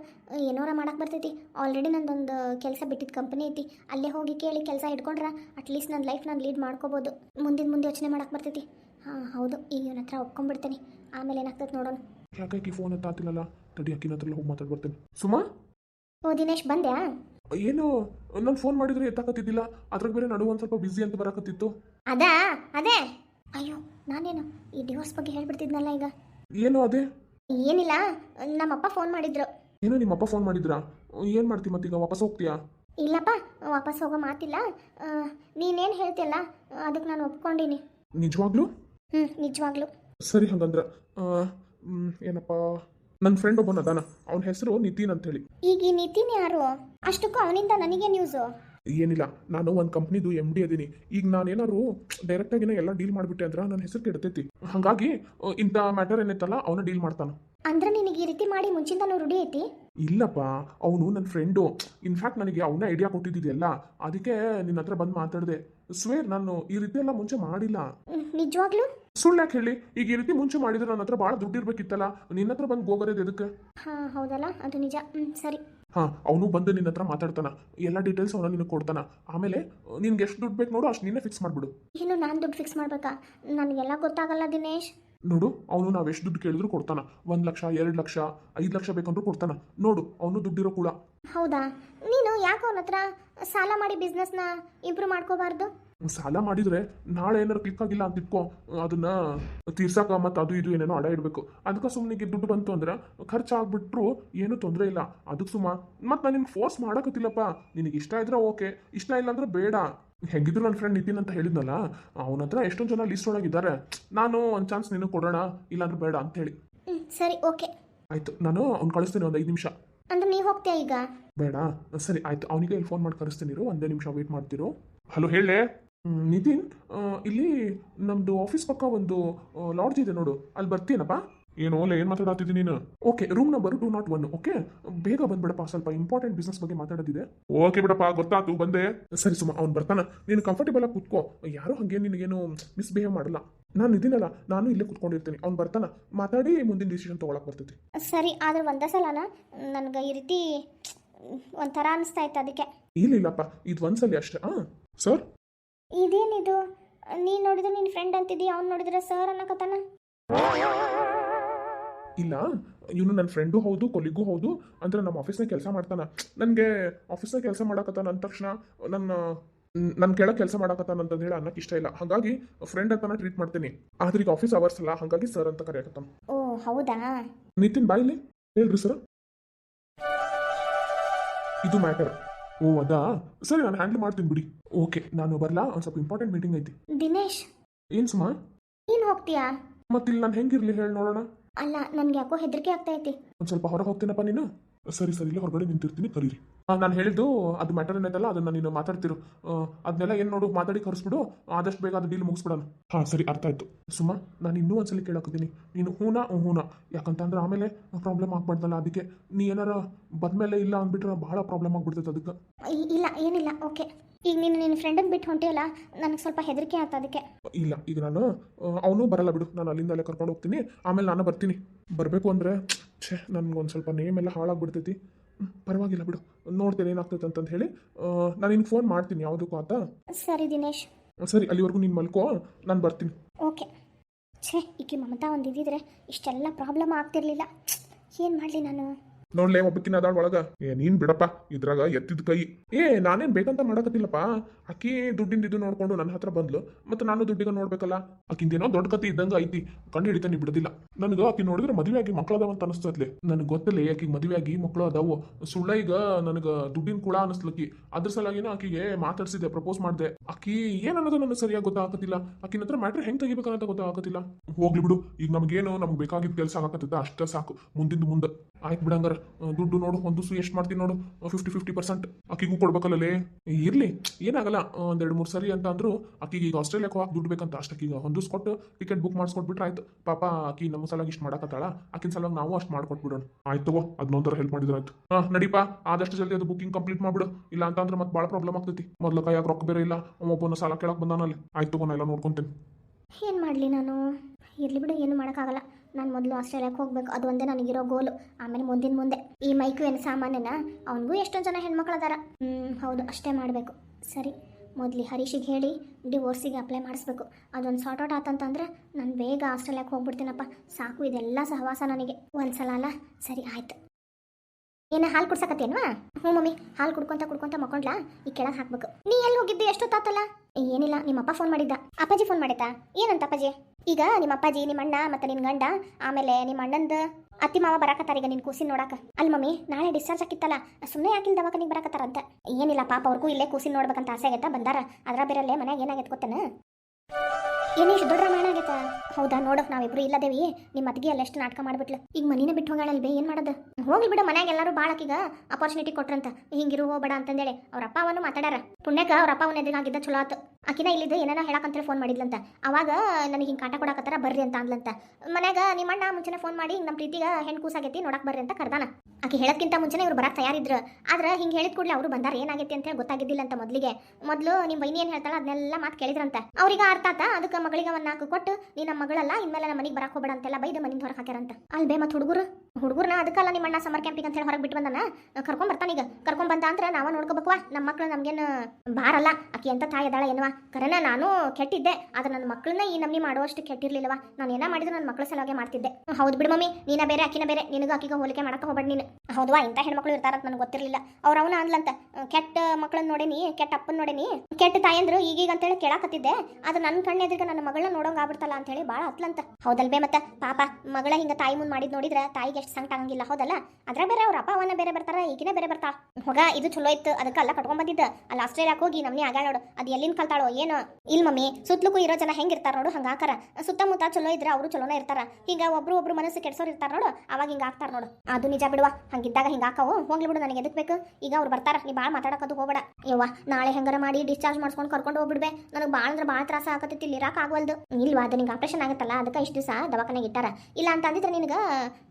Speaker 2: ಏನೋರ ಮಾಡಕ್ಕೆ ಬರ್ತೈತಿ. ಆಲ್ರೆಡಿ ನಂದೊಂದು ಕೆಲಸ ಬಿಟ್ಟಿದ್ದ ಕಂಪನಿ ಐತಿ. ಅಲ್ಲೇ ಹೋಗಿ ಕೇಳಿ ಕೆಲಸ ಇಟ್ಕೊಂಡ್ರೆ ಅಟ್ಲೀಸ್ಟ್ ನನ್ನ ಲೈಫ್ ನಾನು ಲೀಡ್ ಮಾಡ್ಕೋಬೋದು. ಮುಂದಿನ ಮುಂದೆ ಯೋಚನೆ ಮಾಡಕ್ಕೆ ಬರ್ತೈತಿ. ಹಾಂ, ಹೌದು ಈಗ ಇವನ ಹತ್ರ ಒಪ್ಕೊಂಡ್ಬಿಡ್ತೇನೆ. ಆಮೇಲೆ ಏನಾಗ್ತೈತೆ ನೋಡೋಣ.
Speaker 1: ಯಾಕೆ ಫೋನ್ ತಡಿ ಅಕ್ಕಿನ ಹತ್ರ ಹೋಗಿ ಮಾತಾಡ್ ಬರ್ತೇನೆ ಸುಮಾ?
Speaker 2: ಓ ದಿನೇಶ್ ಬಂದ್ಯಾ?
Speaker 1: ಏನು? ನಾನು ಫೋನ್ ಮಾಡಿದ್ರೆ ಎತ್ತಾಕತ್ತಿದ್ದಿಲ್ಲ. ಅದ್ರಾಗ ಬೇರೆ ನಡು ಒಂದು ಸ್ವಲ್ಪ ಬಿಸಿ ಅಂತ ಬರಕತ್ತಿತ್ತು.
Speaker 2: ಅದಾ? ಅದೇ? ಅಯ್ಯೋ ನಾನೇನು ಈ ಡಿವೋರ್ಸ್ ಬಗ್ಗೆ ಹೇಳ್ಬಿಡ್ತಿದ್ನಲ್ಲ ಈಗ.
Speaker 1: ಏನು ಅದೇ?
Speaker 2: ಏನಿಲ್ಲ ನಮ್ಮಪ್ಪ ಫೋನ್ ಮಾಡಿದ್ರು.
Speaker 1: ಏನು ನಿಮ್ಮಪ್ಪ ಫೋನ್ ಮಾಡಿದ್ರಾ? ಏನು ಮಾಡ್ತಿ ಮತ್ತೀಗ ವಾಪಸ್ ಹೋಗ್ತೀಯಾ?
Speaker 2: ಇಲ್ಲಪ್ಪ ವಾಪಸ್ ಹೋಗೋ ಮಾತಿಲ್ಲ. ನೀನೇನು ಹೇಳ್ತಿಯಲ್ಲ ಅದಕ್ಕೆ ನಾನು ಒಪ್ಕೊಂಡಿನಿ.
Speaker 1: ನಿಜವಾಗ್ಲೂ?
Speaker 2: ಹ್ಞೂ ನಿಜವಾಗ್ಲೂ.
Speaker 1: ಸರಿ ಹಂಗಂದ್ರ ಏನಪ್ಪ? ನನ್ನ ಫ್ರೆಂಡ್ ಒಬ್ಬನ ಅದಾನ ಅವನ ಹೆಸರು ನಿತಿನ್ ಅಂತ ಹೇಳಿ.
Speaker 2: ಈಗ ಈ ನಿತಿನ್ ಯಾರು? ಅಷ್ಟಕ್ಕೂ ಅವನಿಂದ ನನಗೆ ನ್ಯೂಸು
Speaker 1: ಏನಿಲ್ಲ. ನಾನು ಒಂದು ಕಂಪ್ನಿದು ಎಂ ಡಿ ಅದೀನಿ. ಈಗ ನಾನೇನಾದ್ರು ಡೈರೆಕ್ಟಾಗಿನ ಎಲ್ಲ ಡೀಲ್ ಮಾಡಿಬಿಟ್ಟೆ ಅಂದ್ರೆ ನನ್ನ ಹೆಸರು ಕೆಡ್ತೈತಿ. ಹಾಗಾಗಿ ಇಂಥ ಮ್ಯಾಟರ್ ಏನೈತಲ್ಲ ಅವನು ಡೀಲ್ ಮಾಡ್ತಾನ.
Speaker 2: ಅಂದ್ರೆ ನಿನಗೆ ಈ ರೀತಿ ಮಾಡಿ ಮುಂಚಿಂದನೂ ರೂಢಿ ಐತಿ?
Speaker 1: ಇಲ್ಲಪ್ಪ ಅವನು ನನ್ನ ಫ್ರೆಂಡು ಇನ್ಫ್ಯಾಕ್ಟ್ ನನಗೆ ಅವನ ಐಡಿಯಾ ಕೊಟ್ಟಿದ್ದಿದೆಯಲ್ಲ ಅದಕ್ಕೆ ನಿನ್ನ ಹತ್ರ ಬಂದು ಮಾತಾಡಿದೆ. ಸ್ವೇರ್ ನಾನು ಈ ರೀತಿ ಎಲ್ಲ ಮುಂಚೆ ಮಾಡಿಲ್ಲ.
Speaker 2: ನಿಜವಾಗ್ಲೂ?
Speaker 1: ಸುಳ್ಳು ಯಾಕೆ ಹೇಳಿ? ಈಗ ಈ ರೀತಿ ಮುಂಚೆ ಮಾಡಿದ್ರೆ ನನ್ನ ಹತ್ರ ಭಾಳ ದುಡ್ಡು ಇರ್ಬೇಕಿತ್ತಲ್ಲ. ನಿನ್ನ ಹತ್ರ ಬಂದು ಗೋಗರೇದು ಎದಕ್ಕೆ
Speaker 2: ಹಾಂ ಹೌದಲ್ಲ? ಅದು ನಿಜ. ಸರಿ.
Speaker 1: ಹಾಂ ಅವನು ಬಂದು ನಿನ್ನ ಹತ್ರ ಮಾತಾಡ್ತಾನ. ಎಲ್ಲ ಡೀಟೇಲ್ಸ್ ಅವನು ನಿನಗೆ ಕೊಡ್ತಾನ. ಆಮೇಲೆ ನಿನ್ಗೆ ಎಷ್ಟು ದುಡ್ಡು ಬೇಕು ನೋಡು ಅಷ್ಟು ನಿನ್ನೆ ಫಿಕ್ಸ್ ಮಾಡಿಬಿಡು.
Speaker 2: ಏನು ನಾನು ದುಡ್ಡು ಫಿಕ್ಸ್ ಮಾಡ್ಬೇಕಾ? ನನಗೆಲ್ಲ ಗೊತ್ತಾಗಲ್ಲ ದಿನೇಶ್.
Speaker 1: ನೋಡು ಅವನು ನಾವು ಎಷ್ಟು ದುಡ್ಡು ಕೇಳಿದ್ರು ಕೊಡ್ತಾನ. ಒಂದು ಲಕ್ಷ ಎರಡು ಲಕ್ಷ ಐದು ಲಕ್ಷ ಬೇಕಂದ್ರು ಕೊಡ್ತಾನ. ನೋಡು ಅವನು ದುಡ್ಡಿರೋ ಕೂಡ.
Speaker 2: ಹೌದಾ? ನೀನು ಯಾಕೆ ಅವನ ಹತ್ರ ಸಾಲ ಮಾಡಿ ಬಿಸ್ನೆಸ್ನ ಇಂಪ್ರೂವ್ ಮಾಡ್ಕೋಬಾರ್ದು?
Speaker 1: ಸಾಲ ಮಾಡಿದ್ರೆ ನಾಳೆ ಏನಾರು ಕ್ಲಿಕ್ ಆಗಿಲ್ಲ ಅಂತ ಇಟ್ಕೋ. ಅದನ್ನ ತೀರ್ಸಕ ಮತ್ತು ಅದು ಇದು ಏನೇನೋ ಅಡ ಇಡಬೇಕು. ಅದಕ್ಕೆ ಸುಮ್ಮನಿಗೆ ದುಡ್ಡು ಬಂತು ಅಂದ್ರೆ ಖರ್ಚಾಗ್ಬಿಟ್ರು ಏನೂ ತೊಂದರೆ ಇಲ್ಲ. ಅದಕ್ಕೆ ಸುಮ್ಮ ಮತ್ತು ನಾನು ನಿನ್ಗೆ ಫೋರ್ಸ್ ಮಾಡಕತ್ತಿಲ್ಲಪ್ಪ. ನಿನಗೆ ಇಷ್ಟ ಇದ್ರೆ ಓಕೆ ಇಷ್ಟ ಇಲ್ಲ ಅಂದ್ರೆ ಬೇಡ. ಹೆಂಗಿದ್ರು ನನ್ನ ಫ್ರೆಂಡ್ ನಿತಿನ್ ಅಂತ ಹೇಳಿದ್ನಲ್ಲ ಅವನ ಹತ್ರ ಎಷ್ಟೊಂದು ಜನ ಲಿಸ್ಟ್ ಒಳಗಿದ್ದಾರೆ ನಾನು ಒಂದು ಚಾನ್ಸ್ ನಿನಗೆ ಕೊಡೋಣ ಇಲ್ಲಾಂದ್ರೆ ಬೇಡ ಅಂತ ಹೇಳಿ.
Speaker 2: ಸರಿ ಓಕೆ.
Speaker 1: ಆಯ್ತು ನಾನು ಅವ್ನು ಕಳಿಸ್ತೀನಿ ಒಂದು ಐದು ನಿಮಿಷ.
Speaker 2: ಅಂದ್ರೆ ನೀವು ಹೋಗ್ತೀಯಾ ಈಗ?
Speaker 1: ಬೇಡ ಸರಿ ಆಯ್ತು ಅವನಿಗೆ ಫೋನ್ ಮಾಡಿ ಕಳಿಸ್ತೀನಿ ಒಂದೇ ನಿಮಿಷ ವೇಟ್ ಮಾಡ್ತಿರು. ಹಲೋ ಹೇಳೇ ನಿತಿನ್ ಇಲ್ಲಿ ನಮ್ದು ಆಫೀಸ್ ಪಕ್ಕ ಒಂದು ಲಾಡ್ಜ್ ಇದೆ ನೋಡು. ಅಲ್ಲಿ ಬರ್ತೀನಪ್ಪ ಏನು ಅಲ್ಲ ಏನು ಮಾತಾಡತ್ತಿದ್ದೀನಿ ನೀನು? Okay room number two nought one okay ಬೇಗ ಬಂದ್ಬಿಡಪ್ಪ ಸ್ವಲ್ಪ ಇಂಪಾರ್ಟೆಂಟ್ ಬಿಸ್ನೆಸ್ ಬಗ್ಗೆ ಮಾತಾಡೋದಿದೆ. ಓಕೆ ಬಿಡಪ್ಪ ಗೊತ್ತಾತು ಬಂದೆ. ಸರಿ ಸುಮ್ಮ ಅವ್ನು ಬರ್ತಾನ. ನೀನು ಕಂಫರ್ಟೇಬಲ್ ಆಗಿ ಕೂತ್ಕೋ. ಯಾರು ಹಾಗೆ ನಿನಗೇನು ಮಿಸ್ಬಿಹೇವ್ ಮಾಡಲ್ಲ. ನಾನು ಇದೀನಲ್ಲ ನಾನು ಇಲ್ಲೇ ಕೂತ್ಕೊಂಡಿರ್ತೀನಿ. ಅವ್ನು ಬರ್ತಾನ. ಮಾತಾಡಿ ಮುಂದಿನ ಡಿಸಿಷನ್ ತಗೊಳ್ಳೋಕೆ ಬರ್ತೈತಿ.
Speaker 2: ಸರಿ ಆದ್ರೆ ಒಂದೇ ಸಲನ. ನನಗೆ ಈ ರೀತಿ ಒಂಥರ ಅನಿಸ್ತಾ ಇತ್ತು ಅದಕ್ಕೆ.
Speaker 1: ಇಲ್ಲ ಇಲ್ಲಪ್ಪ ಇದು ಒಂದ್ಸಲಿ ಅಷ್ಟೇ ಹಾಂ ಸರ್?
Speaker 2: ಇದೇನಿದು? ನೀನು ನೋಡಿದ್ರೆ ನಿನ್ನ ಫ್ರೆಂಡ್ ಅಂತಿದ್ದೀಯ ಅವ್ನು ನೋಡಿದ್ರೆ ಸರ್ ಅನ್ನಕತ್ತಾನ
Speaker 1: ಇಲ್ಲ ಇವನು ನನ್ನ ಫ್ರೆಂಡು ಹೌದು ಕೊಲಿಗೂ ಹೌದು ಅಂದ್ರೆ ನಮ್ಮ ಆಫೀಸ್ನಾಗ ಕೆಲಸ ಮಾಡ್ತಾನ. ನನಗೆ ಆಫೀಸ್ನಾಗ ಕೆಲಸ ಮಾಡಕತ್ತಾನ ಅಂದ ತಕ್ಷಣ ನನ್ನ ನನ್ನ ಕೆಳಗೆ ಕೆಲಸ ಮಾಡಕತ್ತಾನ ಅಂತ ಹೇಳಿ ಅನ್ನಕ್ಕೆ ಇಷ್ಟ ಇಲ್ಲ. ಹಾಗಾಗಿ ಫ್ರೆಂಡ್ ಅಂತಾನೆ ಟ್ರೀಟ್ ಮಾಡ್ತೀನಿ. ಆದ್ರೆ ಈಗ ಆಫೀಸ್ ಅವರ್ಸ್ ಅಲ್ಲ ಹಾಗಾಗಿ ಸರ್ ಅಂತ ಕರೆಯಕತ್ತಾನ.
Speaker 2: ಓ ಹೌದಾ?
Speaker 1: ನಿತಿನ್ ಬಾಯಿಲಿ ಹೇಳ್ರಿ ಸರ್ ಇದು ಮ್ಯಾಟರ್ ಓ ಅದಾ? ಸರಿ ನಾನು ಹ್ಯಾಂಡಲ್ ಮಾಡ್ತೀನಿ ಬಿಡಿ. ಓಕೆ ನಾನು ಬರಲಾ? ಒಂದು ಸ್ವಲ್ಪ ಇಂಪಾರ್ಟೆಂಟ್ ಮೀಟಿಂಗ್ ಐತಿ.
Speaker 2: ದಿನೇಶ್?
Speaker 1: ಏನು ಸುಮಾ?
Speaker 2: ನೀನು ಹೋಗ್ತೀಯಾ?
Speaker 1: ಮತ್ತೆ ಇಲ್ಲಿ ನಾನು ಹೆಂಗಿರ್ಲಿ ಹೇಳಿ ನೋಡೋಣ.
Speaker 2: ಅಲ್ಲ ನನ್ಗೆ ಯಾಕೋ ಹೆದರಿಕೆ ಆಗ್ತಾ ಐತಿ.
Speaker 1: ಒಂದು ಸ್ವಲ್ಪ ಹೊರಗೆ ಹೋಗ್ತೀನಪ್ಪ ನೀನು? ಸರಿ ಸರಿ ಇಲ್ಲ ಹೊರಗಡೆ ನಿಂತಿರ್ತೀನಿ ಕರೀರಿ. ನಾನು ಹೇಳಿದ್ದು ಅದು ಮ್ಯಾಟರ್ ಏನೈತಲ್ಲ ಅದನ್ನ ನೀನು ಮಾತಾಡ್ತಿರು. ಅದನ್ನೆಲ್ಲ ಏನು ನೋಡು ಮಾತಾಡಿ ಕರೆಸ್ಬಿಡು ಆದಷ್ಟು ಬೇಗ ಅದು ಡೀಲ್ ಮುಗಿಸ್ಬಿಡೋಣ. ಹಾಂ ಸರಿ ಅರ್ಥ ಆಯ್ತು. ಸುಮ್ಮ ನಾನು ಇನ್ನೂ ಒಂದ್ಸಲಿ ಕೇಳಾಕತ್ತೀನಿ. ನೀನು ಹೂನ ಹೂನ ಹೂನಾ. ಯಾಕಂತಂದ್ರೆ ಆಮೇಲೆ ಪ್ರಾಬ್ಲಮ್ ಆಗ್ಬಾರ್ದಲ್ಲ ಅದಕ್ಕೆ. ನೀ ಏನಾರ ಬಂದ್ಮೇಲೆ ಇಲ್ಲ ಅಂದ್ಬಿಟ್ರೆ ಭಾಳ ಪ್ರಾಬ್ಲಮ್ ಆಗ್ಬಿಡ್ತೈತೆ ಅದಕ್ಕೆ.
Speaker 2: ಇಲ್ಲ ಏನಿಲ್ಲ ಓಕೆ ಈಗ ನೀನು ನಿನ್ನ ಫ್ರೆಂಡನ್ನು ಬಿಟ್ಟು ಹೊಂಟಿಯಲ್ಲ ನನಗೆ ಸ್ವಲ್ಪ ಹೆದರಿಕೆ ಆಯ್ತು ಅದಕ್ಕೆ.
Speaker 1: ಇಲ್ಲ ಈಗ ನಾನು ಅವನು ಬರಲ್ಲ ಬಿಡು. ನಾನು ಅಲ್ಲಿಂದಲೇ ಅಲ್ಲೇ ಕರ್ಕೊಂಡು ಹೋಗ್ತೀನಿ. ಆಮೇಲೆ ನಾನು ಬರ್ತೀನಿ. ಬರಬೇಕು ಅಂದರೆ ಛೇ ನನಗೊಂದು ಸ್ವಲ್ಪ ನೇಮ್ ಎಲ್ಲ ಹಾಳಾಗ್ಬಿಡ್ತೈತಿ. ಪರವಾಗಿಲ್ಲ ಬಿಡು. ನೋಡ್ತೇನೆ ಏನಾಗ್ತೈತೆ ಅಂತಂದು ಹೇಳಿ. ನಾನು ನಿನ್ಗೆ ಫೋನ್ ಮಾಡ್ತೀನಿ ಯಾವುದಕ್ಕೂ ಆತ
Speaker 2: ಸರಿ ದಿನೇಶ್.
Speaker 1: ಸರಿ ಅಲ್ಲಿವರೆಗೂ ನೀನು ಮಲ್ಕೋ. ನಾನು ಬರ್ತೀನಿ.
Speaker 2: ಓಕೆ. ಛೇ ಈಕೆ ಮಮತಾ ಒಂದು ಇದ್ದಿದ್ರೆ ಇಷ್ಟೆಲ್ಲ ಪ್ರಾಬ್ಲಮ್ ಆಗ್ತಿರ್ಲಿಲ್ಲ. ಏನು ಮಾಡಲಿ ನಾನು?
Speaker 1: ನೋಡ್ಲೇ, ಒಬ್ಬಕಿನ ಅದಾಳ ಒಳಗ. ಏ, ನೀನ್ ಬಿಡಪ್ಪ, ಇದ್ರಾಗ ಎತ್ತಿದ ಕೈ. ಏ, ನಾನೇನ್ ಬೇಕಂತ ಮಾಡಕತ್ತಿಲ್ಲಪ್ಪ. ಆಕಿ ದುಡ್ಡಿಂದ ಇದು ನೋಡ್ಕೊಂಡು ನನ್ನ ಹತ್ರ ಬಂದ್ಲು. ಮತ್ತೆ ನಾನು ದುಡ್ಡಿಗ ನೋಡ್ಬೇಕಲ್ಲ. ಆಕಿಂದೇನೋ ದೊಡ್ಡ ಕತೆ ಇದ್ದಂಗ ಐತಿ. ಕಂಡು ಹಿಡಿತಾನೆ ಬಿಡದಿಲ್ಲ. ನನಗೆ ಆಕಿ ನೋಡಿದ್ರೆ ಮದುವೆ ಆಗಿ ಮಕ್ಳು ಅದಾವ ಅಂತ ಅನಿಸ್ತದ್ಲೆ ನನಗೆ ಗೊತ್ತಿಲ್ಲ ಆಕಿಗೆ ಮದುವೆ ಆಗಿ ಮಕ್ಳು ಅದಾವು. ಸುಳ್ಳ ಈಗ ನನಗೆ ದುಡ್ಡಿನ ಕೂಡ ಅನಿಸ್ಲಕ್ಕಿ ಅದ್ರ ಸಲಾಗಿನ ಆಕಿಗೆ ಮಾತಾಡ್ಸಿದೆ ಪ್ರಪೋಸ್ ಮಾಡಿದೆ. ಆಕಿ ಏನ್ ಅನ್ನೋದು ನನಗೆ ಸರಿಯಾಗಿ ಗೊತ್ತಾಗತ್ತಿಲ್ಲ ಆಕಿನ ಹತ್ರ ಮ್ಯಾಟ್ರ್ ಹೆಂಗ್ ತೆಗಿಬೇಕಂತ ಗೊತ್ತಾಗತ್ತಿಲ್ಲ ಹೋಗ್ಲಿ ಬಿಡು, ಈಗ ನಮಗೇನು ನಮ್ಗೆ ಬೇಕಾಗಿದ್ದ ಕೆಲಸ ಆಗತ್ತಿದ್ದ ಅಷ್ಟ ಸಾಕು. ಮುಂದಿಂದ ಮುಂದೆ. ಆಯ್ತು ಬಿಡಂಗಾರ ದುಡ್ಡು ನೋಡು ಹೊಂದಿಸು ಎಷ್ಟು ಮಾಡ್ತೀನಿ ನೋಡು. ಫಿಫ್ಟಿ ಫಿಫ್ಟಿ ಪರ್ಸೆಂಟ್ ಅಕ್ಕಿಗೂ ಕೊಡ್ಬೇಕಲ್ಲೇ ಇರಲಿ. ಏನಾಗಲ್ಲ ಒಂದೆರಡು, ಮೂರು ಸರಿ ಅಂತ ಅಂದ್ರು ಅಕ್ಕಿಗೆ ಈಗ ಆಸ್ಟ್ರೇಲಿಯಾಕ್ಕೆ ಹೋಗಿ ದುಡ್ಡು ಬೇಕಂತ ಅಷ್ಟಕ್ಕೀಗ ಹೊಂದಿಸ್ಕೊಟ್ಟು ಟಿಕೆಟ್ ಬುಕ್ ಮಾಡಿಸ್ಕೊಟ್ಬಿಟ್ರೆ ಆಯ್ತು. ಪಾಪ ಅಕ್ಕಿ ನಮ್ಮ ಸಲಾಗಿ ಇಷ್ಟು ಮಾಡಕತ್ತಾಳ. ಅಕ್ಕಿನ ಸಲುವಾಗಿ ನಾವು ಅಷ್ಟು ಮಾಡ್ಕೊಟ್ಬಿಡೋಣ. ಆಯ್ತು ತಗೋ ಅದನ್ನೊಂದರ ಹೆಲ್ಪ್ ಮಾಡಿದ್ರೆ ಆಯ್ತು. ಹಾ ನಡಿಪಾ, ಆದಷ್ಟು ಜಲ್ದಿ ಅದು ಬುಕಿಂಗ್ ಕಂಪ್ಲೀಟ್ ಮಾಡ್ಬಿಡು. ಇಲ್ಲ ಅಂತ ಅಂದ್ರೆ ಮತ್ತೆ ಭಾಳ ಪ್ರಾಬ್ಲಮ್ ಆಗ್ತೈತಿ. ಮೊದಲ ಕೈಯಾಗ ರೊಕ್ಕ ಬೇರೆ ಇಲ್ಲ. ಒಬ್ಬನ ಸಾಲ ಕೇಳಕ್ ಬಂದಾನಲ್ಲಿ ಆಯ್ತು ತಗೋ, ನಾ ಎಲ್ಲ ನೋಡ್ಕೊತೀನಿ.
Speaker 2: ಏನು ಮಾಡಲಿ ನಾನು? ಇರಲಿ ಬಿಡು, ಏನು ಮಾಡೋಕ್ಕಾಗಲ್ಲ. ನಾನು ಮೊದಲು ಆಸ್ಟ್ರೇಲಿಯಾಕ್ಕೆ ಹೋಗ್ಬೇಕು. ಅದು ಒಂದೇ ನನಗಿರೋ ಗೋಲು ಆಮೇಲೆ ಮುಂದಿನ ಮುಂದೆ. ಈ ಮೈಕು ಏನು ಸಾಮಾನ್ಯನ? ಅವನಿಗೂ ಎಷ್ಟೊಂದು ಜನ ಹೆಣ್ಮಕ್ಳು ಅದಾರ ಹ್ಞೂ ಹೌದು, ಅಷ್ಟೇ ಮಾಡಬೇಕು. ಸರಿ, ಮೊದಲು ಹರೀಶಿಗೆ ಹೇಳಿ ಡಿವೋರ್ಸಿಗೆ ಅಪ್ಲೈ ಮಾಡಿಸ್ಬೇಕು. ಅದೊಂದು ಸಾರ್ಟ್ ಔಟ್ ಆತಂತಂದ್ರೆ, ನಾನು ಬೇಗ ಆಸ್ಟ್ರೇಲಿಯಾಕ್ಕೆ ಹೋಗ್ಬಿಡ್ತೀನಪ್ಪ. ಸಾಕು, ಇದೆಲ್ಲ ಸಹವಾಸ ನನಗೆ. ಒಂದು ಸಲ ಅಲ್ಲ? ಸರಿ, ಆಯ್ತು. ಏನ ಹಾಲು ಕುಡ್ಸಕತ್ತೇನ್ವಾ? ಹ್ಞೂ ಮಮ್ಮಿ, ಹಾಲು ಕುಡ್ಕೊಂತ ಕುಡ್ಕೊಂತ ಮಕ್ಕೊಂಡ್ಲಾ? ಈ ಕೆಳಗೆ ಹಾಕ್ಬೇಕು. ನೀ ಎಲ್ಲಿ ಹೋಗಿದ್ದು? ಎಷ್ಟೊತ್ತಾತಲ್ಲ ಏನಿಲ್ಲ, ನಿಮ್ಮ ಅಪ್ಪ ಫೋನ್ ಮಾಡಿದ್ದ. ಅಪ್ಪಾಜಿ ಫೋನ್ ಮಾಡಿದ್ದ? ಏನಂತ ಅಪ್ಪಾಜಿ? ಈಗ ನಿಮ್ಮ ಅಪ್ಪಾಜಿ, ನಿಮ್ಮ ಅಣ್ಣ ಮತ್ತೆ ನಿನ್ನ ಗಂಡ, ಆಮೇಲೆ ನಿಮ್ಮ ಅಣ್ಣಂದ ಅತ್ತಿ ಮಾವ ಬರಾಕತ್ತಾರ ಈಗ ನಿನ್ ಕೂಸಿನ ನೋಡಾಕ. ಅಲ್ಲಿ ಮಮ್ಮಿ, ನಾಳೆ ಡಿಸ್ಚಾರ್ಜ್ ಆಗಿತ್ತಲ್ಲ ಸುಮ್ಮನೆ ಯಾಕಿಲ್ಲ ದವಾಖಾನಿಗೆ ಬರಾಕತ್ತಾರಂತ? ಏನಿಲ್ಲ ಪಾಪ ಅವ್ರಿಗೂ ಇಲ್ಲೇ ಕೂಸಿನ ನೋಡ್ಬೇಕಂತ ಆಸೆ ಆಗೈತ, ಬಂದಾರ. ಅದ್ರ ಬೇರಲ್ಲೇ ಮನ್ಯಾಗ ಏನಾಗೈತೆ ಗೊತ್ತೇನ? ಏನೇ ಇಷ್ಟು ದೊಡ್ಡ ರಾಮಾಯಣ ಆಗೈತ? ಹೌದಾ ನೋಡಕ್ ನಾವಿಬ್ರು ಇಲ್ಲದೇವಿ. ನಿಮ್ಮ ಅಲ್ಲಿ ಎಷ್ಟು ನಾಟಕ ಮಾಡ್ಬಿಟ್ಲು. ಈಗ ಮನಿನ ಬಿಟ್ಟು ಹೋಗೋಣ ಬೇ ಏನ್ ಮಾಡೋದು? ಹೋಗ್ಲಿ ಬಿಡು, ಮನ್ಯಾಗ ಎಲ್ಲರೂ ಈಗ ಅಪರ್ಚುನಿಟಿ ಕೊಟ್ರಂತ. ಹಿಂಗಿರು ಹೋಗ್ಬೇಡ ಅಂತಂದೇಳಿ. ಅವ್ರ ಅಪ್ಪ ಅವನು ಮಾತಾಡ್ಯಾರ. ಪುಣ್ಯಕ ಅವ್ರ ಅಪ್ಪ ಅವನ ಎದುರಾಗಿದ್ದ ಚಲೋ ಆತು. ಆಕಿನ ಇಲ್ಲಿದ್ದು ಏನಾರ ಹೇಳಕಂತೇಳಿ ಫೋನ್ ಮಾಡಿದ್ಲಂತ. ಅವಾಗ ನನಗೆ ಹಿಂಗೆ ಕಾಟ ಕೊಡಕತ್ತಾರ, ಬರ್ರಿ ಅಂತ ಅಂದ್ಲಂತ. ಮನ್ಯಾಗ ನಿಮ್ಮ ಅಣ್ಣ ಮುಂಚೆನೆ ಫೋನ್ ಮಾಡಿ ನಮ್ಮ ಪ್ರೀತಿಗ ಹೆಣ್ಣು ಕೂಸಾಗೈತಿ, ನೋಡಕ್ ಬರ್ರಿ ಅಂತ ಕರ್ದಾನ. ಆಕೆ ಹೇಳೋದಕ್ಕಿಂತ ಮುಂಚೆನೆ ಇವ್ರು ಬರಕ್ಕೆ ತಯಾರಿದ್ರು. ಆದ್ರೆ ಹಿಂಗೆ ಹೇಳಿದ ಕೂಡಲೇ ಅವರು ಬಂದಾರ, ಏನಾಗೈತಿ ಅಂತ ಹೇಳಿ ಗೊತ್ತಾಗಿದ್ದಿಲ್ಲ ಅಂತ ಮೊದಲಿಗೆ. ಮೊದಲು ನಿಮ್ಮ ಬೈನಿ ಏನು ಹೇಳ್ತಾಳ, ಅದನ್ನೆಲ್ಲ ಮಾತು ಕೇಳಿದ್ರಂತ. ಅವ್ರಿಗೆ ಅರ್ಥ ಆತ, ಅದಕ್ಕೆ ಮಗಳಿಗೆ ಒಂದು ನಾಲ್ಕು ಕೊಟ್ಟು, ನೀ ನಮ್ಮ ಮಗಳಲ್ಲ, ಇನ್ಮೇಲೆ ನಮ್ಮ ಮನೆಗೆ ಬರಕ್ ಹೋಗ್ಬೇಡ ಅಂತೆಲ್ಲ ಬೈದು ಮನೆಗೆ ಹೊರಗೆ ಹಾಕ್ಯಾರಂತ. ಅಲ್ಲಿ ಬೇ, ಮತ್ತೆ ಹುಡುಗರು ಹುಡುಗರನ್ನ ಅದಕ್ಕಲ್ಲ ನಿಮ್ಮ ಅಣ್ಣ ಸಮರ್ ಕ್ಯಾಂಪಿಗೆ ಅಂತ ಹೇಳಿ ಹೊರಗೆ ಬಿಟ್ಟು ಬಂದಾನ? ಕರ್ಕೊಂಡ್ ಬರ್ತಾನೀಗ ಕರ್ಕೊಂಡ್ ಬಂದ ಅಂದ್ರೆ ನಾವ ನೋಡ್ಕೋಬೇಕವಾ ನಮ್ಮ ಮಕ್ಳು ನಮ್ಗೇನು ಬಾರಲ್ಲ. ಆಕಿ ಎಂತ ತಾಯಿ ಅದಾಳ ಏನವಾ ಕರೆನ, ನಾನು ಕೆಟ್ಟಿದ್ದೆ. ಆದ್ರೆ ನನ್ನ ಮಕ್ಕಳನ್ನ ಈ ನಮ್ನಿ ಮಾಡುವಷ್ಟು ಕೆಟ್ಟಿರ್ಲಿಲ್ಲವ ನಾನು ಏನ ಮಾಡಿದ್ರು ನನ್ನ ಮಕ್ಕಳ ಸಲುವಾಗಿ ಮಾಡ್ತಿದ್ದೆ. ಹೌದು ಬಿಡು ಮಮ್ಮಿ, ನೀನ ಬೇರೆ, ಆಕಿನ ಬೇರೆ. ನಿನಗೂ ಆಕಿಗೆ ಹೋಲಿಕೆ ಮಾಡಕ್ಕೆ ಹೋಗ್ಬೇಡ ನೀನು. ಹೌದವಾ ಇಂಥ ಹೆಣ್ಮಕ್ಳು ಇರ್ತಾರಂತ ನನಗೆ ಗೊತ್ತಿರಲಿಲ್ಲ. ಅವ್ರ ಅವನ ಅಂದ್ಲಂತ ಕೆಟ್ಟ ಮಕ್ಕಳನ್ನ ನೋಡೇನಿ, ಕೆಟ್ಟ ಅಪ್ಪನ ನೋಡೇನಿ. ಕೆಟ್ಟ ತಾಯಂದ್ರು ಈಗೀಗ ಅಂತೇಳಿ ಕೇಳಾಕತ್ತಿದ್ದೆ. ಆದ್ರೆ ನನ್ನ ಕಣ್ಣೆದ್ರಿಗೆ ನನ್ನ ಮಗಳನ್ನ ನೋಡೋಂಗ ಆಗ್ಬಿಡ್ತಲ್ಲ ಅಂತ ಹೇಳಿ ಬಾಳ ಅತ್ಲಂತ ಹೌದಲ್ಬೇ ಮತ್ತೆ? ಪಾಪ, ಮಗಳ ಹಿಂಗ ತಾಯಿ ಮುಂದೆ ಮಾಡಿದ್ ನೋಡಿದ್ರ ತಾಯಿಗೆ ಎಷ್ಟು ಸಂಕಟ ಆಗಂಗಿಲ್ಲ, ಹೌದಲ್ಲ? ಅದ್ರ ಬೇರೆ ಅವ್ರ ಅಪ್ಪ ಅವನ ಬೇರೆ ಬರ್ತಾರ, ಈಗಿನ ಬೇರೆ ಬರ್ತಾ ಹೋಗ, ಇದು ಚಲೋ ಇತ್ತು, ಅದಕ್ಕೆ ಅಲ್ಲ ಕಟ್ಕೊಂಡ್ ಬಂದಿದ್ದ. ಅಲ್ಲಿ ಆಸ್ಟ್ರೇಲಿಯಾಕ್ ಹೋಗಿ ನಮ್ಮನಿ ಆಗ ನೋಡು, ಅದು ಎಲ್ಲಿಂದ ಕಲ್ತಾಳೋ ಏನು? ಇಲ್ ಮಮ್ಮಿ, ಸುತ್ತಲೂ ಇರೋ ಜನ ಹೆಂಗಿರ್ತಾರ ನೋಡು, ಹಂಗ ಆಕಾರ ಸುತ್ತಮುತ್ತ ಚಲೋ ಇದ್ರೆ ಅವರು ಚಲೋನ ಇರ್ತಾರ. ಹಿಂಗ ಒಬ್ರು ಒಬ್ರು ಮನಸ್ಸು ಕೆಡ್ಸೋರ್ ಇರ್ತಾರ ನೋಡು, ಅವಾಗ ಹಿಂಗ ಆಗ್ತಾರ ನೋಡು. ಅದು ನಿಜ ಬಿಡುವ, ಹಂಗಿದ್ದಾಗ ಹಿಂಗ ಹಾಕವು ಹೋಗ್ಲಿ ಬಿಡು, ನನಗೆ ಎದಕ್ ಬೇಕು? ಈಗ ಅವ್ರು ಬರ್ತಾರ, ನೀ ಭಾಳ ಮಾತಾಡಕದು ಹೋಗ್ಬೇಡ. ಯವ್ವ, ನಾಳೆ ಹೆಂಗಾರ ಮಾಡಿ ಡಿಸ್ಚಾರ್ಜ್ ಮಾಡ್ಸ್ಕೊಂಡು ಕರ್ಕೊಂಡು ಹೋಗ್ಬಿಡ್ಬೇ. ನನಗೆ ಭಾಳ ಅಂದ್ರೆ ಭಾಳ ತ್ರಾಸ ಆಕತಿ ಇಲ್ಲಿ ಇರಾಕ್ ಆಗವಲ್ದು. ಇಲ್ವಾ, ಅದು ನಿಂಗೆ ಆಪರೇಷನ್ ಆಗುತ್ತಲ್ಲ, ಅದಕ್ಕೆ ಇಷ್ಟು ದಿವಸ ದವಾಖಾನೆಗೆ ಇಟ್ಟಾರ. ಇಲ್ಲ ಅಂತ ಅಂದಿದ್ರೆ ನಿನಗೆ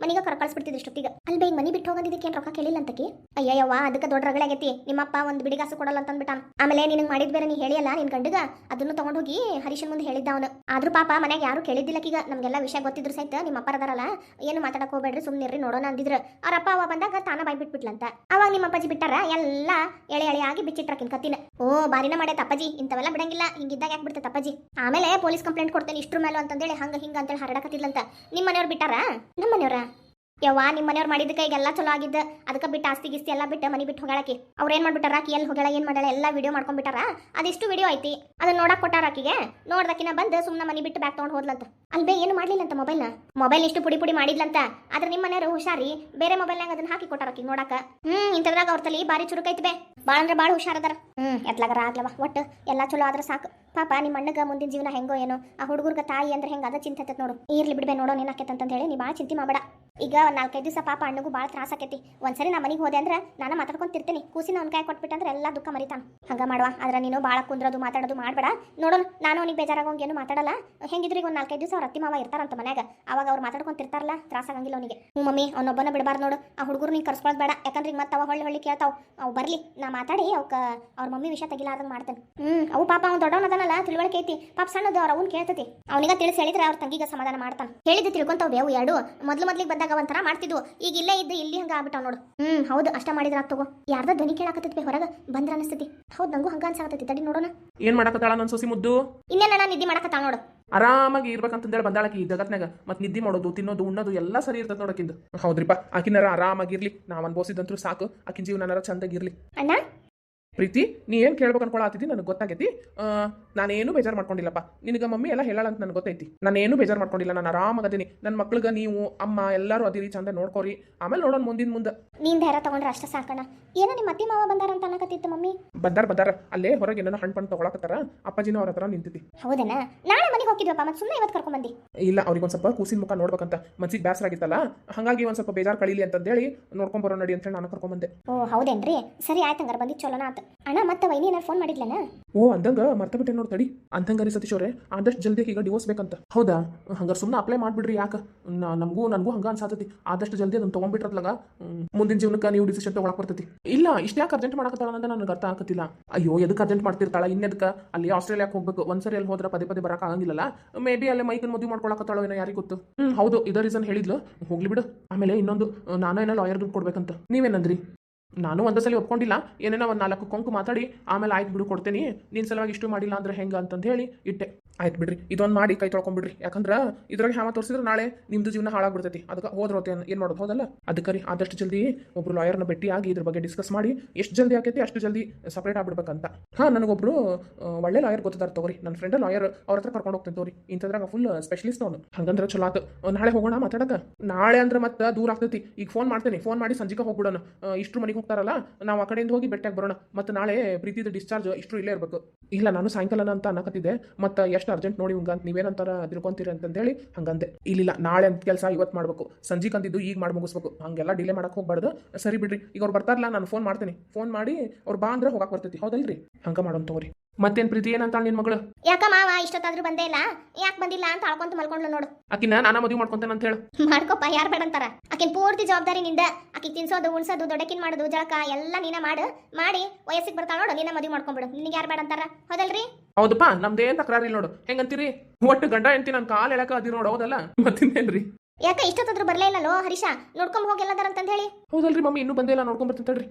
Speaker 2: ಮನೆಗೆ ಕರ್ ಕಳ್ಸ್ಬಿಡ್ತಿದ್ರು ಇಷ್ಟೊತ್ತಿಗೆ. ಅಲ್ಲಿ ಬೈ ಮನಿ ಬಿಟ್ಟು ಹೋಗೋದಿದ್ದಕ್ಕೆ ಏನು ರೊಕ್ಕ ಕೇಳಿಲ್ಲ ಅಂತಕಿ? ಅಯ್ಯಯ್ಯವ್ವ, ಅದಕ್ಕೆ ದೊಡ್ಡ ರಗಳಾಗೈತಿ ನಿಮ್ಮಪ್ಪ ಒಂದು ಬಿಡಿಗಾಸು ಕೊಡಲ್ಲ ಅಂತ ಅಂದ್ಬಿಟ್ಟಾನ ಆಮೇಲೆ ನಿನಗೆ ಮಾಡಿದ್ ಬೇರೆ ನೀ ಹೇಳಿಯಲ್ಲ ನಿನ್ ಗಂಡಗ, ಅದನ್ನು ತಗೊಂಡು ಹೋಗಿ ಹರೀಶನ್ ಮುಂದೆ ಹೇಳಿದ್ದ ಅವನು ಆದ್ರೂ ಪಾಪ ಮನೆಗೆ ಯಾರು ಕೇಳಿದ್ದಿಲ್ಲ ಈಗ ನಮಗೆಲ್ಲ ವಿಷಯ ಗೊತ್ತಿದ್ರು ಸಹಿತ ನಿಮ್ಮ ಅಪ್ಪ ಅದಾರಲ್ಲ, ಏನು ಮಾತಾಡಕ್ ಹೋಗ್ಬೇಡ್ರಿ ಸುಮ್ಮನಿರ್ರಿ ನೋಡೋಣ ಅಂದಿದ್ರು. ಅವ್ರ ಅಪ್ಪ ಅವ ಬಂದಾಗ ತಾನ ಬಾಯ್ ಬಿಟ್ಬಿಟ್ಲಂತ. ಅವಾಗ ನಿಮ್ಮ ಅಪ್ಪಾಜಿ ಬಿಟ್ಟಾರ, ಎಲ್ಲ ಎಳೆ ಎಳೆಯಾಗಿ ಬಿಚ್ಚಿಟ್ರಕಿನ ಕತ್ತಿನ. ಓ, ಬಾರಿನ ಮಾಡೈತೆ ಅಪ್ಪಾಜಿ ಇಂಥವೆಲ್ಲ ಬಿಡಂಗಿಲ್ಲ, ಹಿಂಗಿದ್ದಾಗ ಯಾಕೆ ಬಿಡ್ತೈತೆ ಅಪ್ಪಾಜಿ ಆಮೇಲೆ ಪೊಲೀಸ್ ಕಂಪ್ಲೇಂಟ್ ಕೊಡ್ತೇನೆ ಇಷ್ಟ್ರ ಮೇಲೆ ಅಂತಂದೇಳಿ ಹಂಗ ಹಿಂಗ ಅಂತೇಳಿ ಹರಡಕತ್ತಿದ್ಲಂತ. ನಿಮ್ಮ ಮನೆಯವ್ರು ಬಿಟ್ಟಾರ? ನಮ್ಮ ಮನೆಯವ್ರ ಯವ್ವ ನಿಮ್ಮ ಮನೆಯವ್ರು ಮಾಡಿದ್ದಕ್ಕೆ ಈಗ ಎಲ್ಲ ಚಲೋ ಆಗಿದ್ದ. ಅದಕ್ಕೆ ಬಿಟ್ಟು ಆಸ್ತಿ ಗಿಸ್ತಿ ಎಲ್ಲ ಬಿಟ್ಟು ಮನೆ ಬಿಟ್ಟು ಹೋಗಾಳಕಿ. ಅವ್ರು ಏನು ಮಾಡ್ಬಿಟ್ಟಾರ? ಆಕಿ ಎಲ್ಲಿ ಹೋಗ್ಯಾಳ, ಏನು ಮಾಡ್ಯಾಳ? ಎಲ್ಲ ವಿಡಿಯೋ ಮಾಡ್ಕೊಂಡ್ಬಿಟ್ಟಾರ? ಅದಿಷ್ಟು ವಿಡಿಯೋ ಐತಿ. ಅದನ್ನ ನೋಡಕ್ ಕೊಟ್ಟಾರ ಆಕಿಗೆ ನೋಡ್ದಕ್ಕಿನ ಬಂದು ಸುಮ್ಮನೆ ಮನೆ ಬಿಟ್ಟು ಬ್ಯಾಗ್ ತೊಗೊಂಡು ಹೋದ್ಲಂತ. ಅಲ್ಬೇ, ಏನು ಮಾಡ್ಲಿಲ್ಲಂತ ಮೊಬೈಲ್ನ ಮೊಬೈಲ್ ಇಷ್ಟು ಪುಡಿ ಪುಡಿ ಮಾಡಿದ್ಲಂತ. ಆದ್ರೆ ನಿಮ್ಮ ಮನೆಯವರು ಹುಷಾರಿ. ಬೇರೆ ಮೊಬೈಲ್ನಾಗ ಅದನ್ನ ಹಾಕಿ ಕೊಟ್ಟಾರ ಆಕಿ ನೋಡಕ. ಹ್ಮ್, ಇಂಥದ್ರಾಗ ಅವ್ರ ತಲಿ ಬಾರಿ ಚುರುಕೈತಿ ಬೇ. ಭಾಳ ಅಂದ್ರೆ ಭಾಳ ಹುಷಾರದಾರ ಹ್ಮ್ ಎತ್ಲಾಗರ ಆಗ್ಲವ, ಒಟ್ಟು. ಎಲ್ಲ ಚಲೋ ಆದ್ರೆ ಸಾಕು. ಪಾಪ ನಿಮ್ಮ ಅಣ್ಣಗ ಮುಂದಿನ ಜೀವನ ಹೆಂಗೋ ಏನೋ. ಆ ಹುಡುಗರ್ಗ ತಾಯಿ ಅಂದ್ರೆ ಹೆಂಗ ಅದ ಚಿಂತೆ ನೋಡು. ಇರ್ಲಿ ಬಿಡ್ಬೇ ನೋಡೋ, ನೀನ್ ಹೇಳಿ ನೀ ಭಾಳ ಚಿಂತೆ ಮಾಡಬೇಡ. ಈಗ ನಾಲ್ಕೈದು ದಿವಸ ಪಾಪ ಅಣ್ಣಗೂ ಭಾಳ ತ್ರಾಸ ಆಕೈತಿ. ಒಂದ್ಸರಿ ನಮ್ಮ ಮನೆಗೆ ಹೋದೆ ಅಂದ್ರೆ ನಾನು ಮಾತಾಡ್ಕೊಂತಿರ್ತೀನಿ ಕೂಸಿನ ಅವ್ನ ಕೈ ಕೊಟ್ಬಿಟ್ಟಂದ್ರೆ ಎಲ್ಲ ದುಃಖ ಮರಿತಾನ. ಹಂಗ ಮಾಡುವ. ಆದ್ರೆ ನೀನು ಭಾಳ ಕುಂದ್ರದು, ಮಾತಾಡೋದು ಮಾಡಬೇಡ. ನೋಡೋಣ, ನಾನು ಅವ್ನಿಗೆ ಬೇಜಾರಾಗೋಂಗೇನು ಮಾತಾಡಲ್ಲ. ಹೆಂಗಿದ್ರು ಈಗ ಒಂದು ನಾಲ್ಕೈದು ದಿವಸ ಅವ್ರ ಅತ್ತಿ ಮಾವ ಇರ್ತಾರಂತ ಮನ್ಯಾಗ. ಅವಾಗ ಅವ್ರು ಮಾತಾಡ್ಕೊಂತಿರ್ತಾರಲ್ಲ ತ್ರಾಸ ಆಗಂಗಿಲ್ಲ ಅವನಿಗೆ. ಹ್ಞೂ ಮಮ್ಮಿ ಅವ್ನೊಬ್ಬನ ಬಿಡಬಾರ್ದು ನೋಡು. ಆ ಹುಡುಗರು ನೀನು ಕರ್ಸ್ಕೊಳ್ಳೋದು ಬೇಡ. ಯಾಕಂದ್ರೆ ಈಗ ಮತ್ತೆ ಅವ ಹೊಳ್ಳಿ ಹೊಳ್ಳಿ ಕೇಳ್ತಾವ. ಅವು ಬರ್ಲಿ, ನಾ ಮಾತಾಡಿ ಅವಕ್ಕ ಅವ್ರ ಮಮ್ಮಿ ವಿಷಯ ತೆಗಿಲಾರ್ದಂಗೆ ಮಾಡ್ತೇನೆ. ಹ್ಞೂ ಅವು ಪಾಪ ಅವ್ನು ದೊಡ್ಡವನದನಲ್ಲ ತಿಳುವಳಿಕೆ ಐತಿ. ಪಾಪ ಸಣ್ಣದು ಅವ್ರ ಅವ್ನು ಕೇಳ್ತತಿ. ಅವನಿಗೆ ತಿಳಿಸಿ ಹೇಳಿದ್ರೆ ಅವ್ರ ತಂಗಿಗೆ ಸಮಾಧಾನ ಮಾಡ್ತಾನೆ. ಹೇಳಿದ್ದು ತಿಳ್ಕೊಂತಾವ್ ಬೇವು ಎರಡು. ಮೊದ್ಲು ಮೊದ್ಲಿಗೆ ಬಂದಾಗ ಒಂಥರ ಮಾಡ್ತಿದ್ವು. ಈಗ ಇಲ್ಲೇ ಇದ್ದು ಇಲ್ಲಿ ಹಂಗ ಆಗ್ಬಿಟ್ಟಾವ ನೋಡು. ಹ್ಮ್ ಹೌದು ಅಷ್ಟ ಮಾಡಿದ್ರ ತಗೋ. ಯಾರ್ದ ಧ್ವನಿ ಕೇಳಾಕತ್ತೈತಿ ಹೊರಗ ಬಂದ್ರ ಅನಿಸ್ತೈತಿ. ಹೌದ್ ನಂಗೂ ಹಂಗ ಅನ್ಸಾಕತ್ತೈತಿ. ತಡಿ ನೋಡೋಣ.
Speaker 3: ಏನ್ ಮಾಡಕತ್ತಾಳ ನನ್ನ ಸೊಸಿ ಮುದ್ದು?
Speaker 2: ಇನ್ನೇನ ನಿದ್ದೆ ಮಾಡಕತ್ತಾಳ ನೋಡು.
Speaker 3: ಆರಾಮಾಗಿ ಇರ್ಬೇಕಂತಂದೇಳಿ ಬಂದಾಳಕಿ ಈ ಜಗತ್ನಾಗ ಮತ್ ನಿದ್ದೆ ಮಾಡೋದು ತಿನ್ನೋದು ಉಣ್ಣೋದು ಎಲ್ಲಾ ಸರಿ ಇರ್ತದ ನೋಡಕಿಂದು ಹೌದ್ರಿಪ್ಪ ಆಕಿನಾರ ಆರಾಮಾಗಿರ್ಲಿ. ನಾವ್ ಅನ್ಬೋಸಿದಂತ್ರು ಸಾಕು. ಆಕಿನ ಜೀವನ ಚಂದಾಗಿರ್ಲಿ
Speaker 2: ಅಣ್ಣ
Speaker 1: ಪ್ರೀತಿ ನೀ ಏನು ಕೇಳ್ಬೇಕು ಅನ್ಕೊಳತ್ತಿದ್ದಿ ನನಗೆ ಗೊತ್ತಾಗೈತಿ. ನಾನೇನು ಬೇಜಾರು ಮಾಡ್ಕೊಂಡಿಲ್ಲಪ್ಪ. ನಿನಗೆ ಮಮ್ಮಿ ಎಲ್ಲ ಹೇಳಲ್ಲ ಅಂತ ನನಗೆ ಗೊತ್ತೈತಿ. ನಾನೇನು ಬೇಜಾರು ಮಾಡ್ಕೊಂಡಿಲ್ಲ ನಾನು ಆರಾಮಾಗದೀನಿ ನನ್ನ ಮಕ್ಳಿಗೆ ನೀವು ಅಮ್ಮ ಎಲ್ಲರೂ ಅದಿರಿ ಚಂದ ನೋಡ್ಕೋರಿ. ಆಮೇಲೆ ನೋಡೋಣ ಮುಂದಿನ ಮುಂದೆ.
Speaker 2: ನೀನ್ ಧೈರ್ಯ ತಗೊಂಡ್ರೆ ಅಷ್ಟ ಸಾಕಣ ಏನೋ ನಿಮ್ಮ ಅತ್ತಿ ಮಾವ ಬಂದಾರ ಅಂತ ಅನ್ನಕತ್ತಿತ್ತು ಮಮ್ಮಿ.
Speaker 1: ಬಂದಾರ ಬಂದಾರ. ಅಲ್ಲೇ ಹೊರಗೆ ಏನೋ ಹಣ್ಣು ಪಣ್ಣು ತಗೊಳಕತ್ತಾರ. ಅಪ್ಪಾಜಿನೂ ಅವ್ರ ಹತ್ರ ನಿಂತಿದ್ದಿ.
Speaker 2: ಹೌದಾ ನಾಳೆ ಮನೆಗೆ ಹೋಗಿದ್ವಪ್ಪ ಮತ್ತೆ ಸುಮ್ಮನೆ ಇವತ್ತು ಕರ್ಕೊಂಡ್ ಬಂದಿ.
Speaker 1: ಇಲ್ಲ ಅವ್ರಿಗೆ ಒಂದು ಸ್ವಲ್ಪ ಕೂಸಿನ ಮುಖ ನೋಡ್ಬೇಕಂತ. ಮನ್ಸಿಗೆ ಬೇಸರ ಆಗಿತ್ತಲ್ಲ? ಹಾಗಾಗಿ ಒಂದ್ ಸ್ವಲ್ಪ ಬೇಜಾರ್ ಕಳೀಲಿ ಅಂತಂದೇಳಿ ನೋಡ್ಕೊಂಡ್ ಬರೋ ನಡಿ ಅಂತ ಹೇಳಿ ನಾನು ಕರ್ಕೊಂಬಂದೆ
Speaker 2: ಓ ಹೌದೇನ್ರಿ? ಸರಿ ಆಯ್ತು ಹಂಗಾರೆ ಬಂದಿದ್ದು ಚಲೋನ ಆತು. ಅಣ್ಣ, ಮತ್ತೆ ವೈನಿ ಏನಾರು ಫೋನ್ ಮಾಡಿದ್ಲನ
Speaker 1: ಓ, ಅಂದಂಗ ಮರ್ತ ಬಿಟ್ಟೆ ನೋಡಿ ತಡಿ. ಅಂದಂಗ ರೀ ಸತೀಶ್ ಅವ್ರೆ, ಆದಷ್ಟು ಜಲ್ದಿ ಈಗ ಡಿವೋರ್ಸ್ ಬೇಕಂತ. ಹೌದಾ? ಹಂಗಾರೆ ಸುಮ್ಮನೆ ಅಪ್ಲೈ ಮಾಡ್ಬಿಡ್ರಿ ಯಾಕೆ? ನಮಗೂ, ನನಗೂ ಹಂಗ ಅನ್ಸಾತತಿ. ಆದಷ್ಟು ಜಲ್ದಿ ಅದನ್ನ ತೊಗೊಂಡ್ಬಿಟ್ರತ್ಲಾಗ ಮುಂದಿನ ಜೀವನಕ್ಕೆ ನೀವು ಡಿಸಿಷನ್ ತೊಗೊಳಕ್ ಬರ್ತೈತಿ. ಇಲ್ಲ, ಇಷ್ಟ ಯಾಕೆ ಅರ್ಜೆಂಟ್ ಮಾಡಕತ್ತಾಳ ಅಂತ ನನಗೆ ಅರ್ಥ ಆಗತ್ತಿಲ್ಲ ಅಯ್ಯೋ ಎದಕ್ಕೆ ಅರ್ಜೆಂಟ್ ಮಾಡ್ತಿರ್ತಾಳ? ಇನ್ನೆದಕ್ಕೆ? ಅಲ್ಲಿ ಆಸ್ಟ್ರೇಲಿಯಾಕ್ಕೆ ಹೋಗ್ಬೇಕು. ಒಂದ್ಸರಿ ಅಲ್ಲಿ ಹೋದ್ರೆ ಪದೇ ಪದೇ ಬರಕ್ ಆಗಂಗಿಲ್ಲ ಮೇ ಬಿ ಅಲ್ಲಿ ಮೈಕನ್ ಮದುವೆ ಮಾಡ್ಕೊಳಕತ್ತಾಳೋ ಏನೋ ಯಾರಿಗೆ ಗೊತ್ತು? ಹ್ಮ್, ಹೌದು, ಇದೇ ರೀಸನ್ ಹೇಳಿದ್ಲು. ಹೋಗ್ಲಿ ಬಿಡು. ಆಮೇಲೆ ಇನ್ನೊಂದು, ನಾನು ಏನೋ ಲಾಯರ್ ದುಡ್ಡು ಕೊಡ್ಬೇಕಂತ. ನೀವೇನಂದ್ರಿ? ನಾನು ಒಂದೇ ಸಲ ಒಪ್ಕೊಂಡಿಲ್ಲ. ಏನೇನೋ ಒಂದು ನಾಲ್ಕು ಕೊಂಕು ಮಾತಾಡಿ, ಆಮೇಲೆ ಆಯ್ತು ಬಿಡು, ಕೊಡ್ತೇನೆ. ನಿನ್ನ ಸಲುವಾಗಿ ಇಷ್ಟು ಮಾಡಿಲ್ಲ ಅಂದ್ರೆ ಹೆಂಗೆ ಅಂತಂದು ಹೇಳಿ ಇಟ್ಟೆ. ಆಯ್ತು ಬಿಡ್ರಿ, ಇದೊಂದು ಮಾಡಿ ಕೈ ತೊಳ್ಕೊಂಬಿಡ್ರಿ ಯಾಕಂದ್ರೆ ಇದ್ರಾಗ ಹ್ಯಾಮ ತೋರಿಸಿದ್ರೆ ನಾಳೆ ನಿಮ್ದು ಜೀವನ ಹಾಳಾಗ್ಬಿಡ್ತೈತಿ. ಅದಕ್ಕೆ ಹೋದ್ರೋತೆ ಏನು ಮಾಡೋದು ಹೌದಲ್ಲ? ಅದಕ್ಕೆ ರೀ, ಆದಷ್ಟು ಜಲ್ದಿ ಒಬ್ರು ಲಾಯರ್ನ ಭೇಟಿಯಾಗಿ ಇದ್ರ ಬಗ್ಗೆ ಡಿಸ್ಕಸ್ ಮಾಡಿ ಎಷ್ಟು ಜಲ್ದಿ ಆಕೈತಿ, ಅಷ್ಟು ಜಲ್ದಿ ಸಪ್ರೇಟ್ ಆಗ್ಬಿಡ್ಬೇಕಂತ. ಹಾಂ ನನಗೊಬ್ರು ಒಳ್ಳೆ ಲಾಯರ್ ಗೊತ್ತಿದ್ದಾರೆ ತಗೋರಿ. ನನ್ನ ಫ್ರೆಂಡ್ ಲಾಯರ್ ಅವ್ರ ಹತ್ರ ಕರ್ಕೊಂಡು ಹೋಗ್ತೀನಿ ತಗೋರಿ. ಇಂಥದ್ರಾಗ ಫುಲ್ ಸ್ಪೆಷಲಿಸ್ಟ್ ಅವನು. ಹಂಗಂದ್ರೆ ಚಲೋ ಆತು. ನಾಳೆ ಹೋಗೋಣ ಮಾತಾಡಕ? ನಾಳೆ ಅಂದ್ರೆ ಮತ್ತೆ ದೂರ ಆಗ್ತೈತಿ. ಈಗ ಫೋನ್ ಮಾಡ್ತೇನೆ. ಫೋನ್ ಮಾಡಿ ಸಂಜಿಕ ಹೋಗ್ಬಿಡೋಣ. ಇಷ್ಟು ಮನೆಗೆ ಹೋಗ್ತಾರಲ್ಲ, ನಾವು ಆ ಕಡೆಯಿಂದ ಹೋಗಿ ಬೆಟ್ಟಾಗಿ ಬರೋಣ. ಮತ್ತು ನಾಳೆ ಪ್ರೀತಿದ ಡಿಸ್ಚಾರ್ಜ್ ಇಷ್ಟು ಇಲ್ಲೇ ಇರಬೇಕು. ಇಲ್ಲ, ನಾನು ಸಾಯಂಕಾಲನ ಅಂತ ಅನ್ನಕತ್ತಿದ್ದೆ. ಮತ್ತು ಎಷ್ಟು ಅರ್ಜೆಂಟ್ ನೋಡಿ ಹಂಗಂತ ಅಂತ ನೀವೇನಂತಾರ ಅಂತ ಅಂತಂದೇಳಿ ಹಂಗಂದೆ. ಇಲ್ಲಿಲ್ಲ, ನಾಳೆ ಅಂತ ಕೆಲಸ ಇವತ್ತು ಮಾಡಬೇಕು. ಸಂಜೆಗೆ ಈಗ ಮಾಡಿ ಮುಗಿಸ್ಬೇಕು. ಹಂಗೆಲ್ಲ ಡಿಲೇ ಮಾಡಕ್ಕೆ ಹೋಗ್ಬಾರ್ದು. ಸರಿ ಬಿಡ್ರಿ, ಈಗ ಅವ್ರು ಬರ್ತಾರಲ್ಲ, ನಾನು ಫೋನ್ ಮಾಡ್ತೀನಿ. ಫೋನ್ ಮಾಡಿ ಅವ್ರು ಬಾ ಅಂದ್ರೆ ಹೋಗಕ್ಕೆ ಬರ್ತೈತಿ. ಹೌದಲ್ರಿ? ಹಂಗೆ ಮಾಡೋಣ ತಗೋರಿ. ಮತ್ತೇನು ಪ್ರೀತಿ? ಏನಂತ ನಿನ್ ಮಗಳು?
Speaker 2: ಯಾಕ ಮಾವ ಇಷ್ಟೊತ್ತಾದ್ರೂ ಬಂದೇ ಇಲ್ಲ? ಯಾಕೆ ಬಂದಿಲ್ಲ ಅಂತ ಅಳ್ಕೊಂತ ಮಲ್ಕೊಂಡ್ಲು ನೋಡು.
Speaker 1: ಆಕಿನ ನಾನ ಮದುವೆ ಮಾಡ್ಕೊಂತೇನೆ ಅಂತ ಹೇಳು.
Speaker 2: ಮಾಡ್ಕೊಪ್ಪ ಯಾರು ಬೇಡ ಅಂತಾರ? ಆಕಿನ ಪೂರ್ತಿ ಜವಾಬ್ದಾರಿ ನಿಂದ. ಆಕಿ ತಿನ್ಸೋದು ಉಣ್ಸೋದು ದೊಡ್ಡಕಿನ್ ಮಾಡೋದು ಜಳಕ ಎಲ್ಲ ನೀನ ಮಾಡು. ಮಾಡಿ ವಯಸ್ಸಿಗೆ ಬರ್ತಾಳ ನೋಡು ನಿನ್ನ ಮದುವೆ ಮಾಡ್ಕೊಂಡ್ಬಿಡು ನಿನಗೆ ಯಾರು ಬೇಡ ಅಂತಾರ? ಹೌದಲ್ರಿ?
Speaker 1: ಹೌದಪ್ಪ ನಮ್ದೇನ್ ತಕರಾರಿ ನೋಡು. ಹೆಂಗಂತೀರಿ? ಒಟ್ಟು ಗಂಡ ಎಂತಿ ನನ್ನ ಕಾಲ್ ಎಳಕ ಅದಿರ್ ನೋಡು ಹೌದಲ್ಲ? ಮತ್ತಿನ್ನೇನ್ರಿ?
Speaker 2: ಯಾಕ ಇಷ್ಟೊತ್ತಾದ್ರೂ ಬರ್ಲೇ ಲೋ ಹರೀಶ? ನೋಡ್ಕೊಂಡ್ ಹೋಗಿ ಎಲ್ಲದಾರ ಅಂತ ಹೇಳಿ
Speaker 1: ಹೌದಲ್ರಿ ಮಮ್ಮಿ ಇನ್ನೂ ಬಂದೇ ಇಲ್ಲ ನೋಡ್ಕೊಂಡ್ ಬರ್ತೀನಿ ತಡ್ರಿ.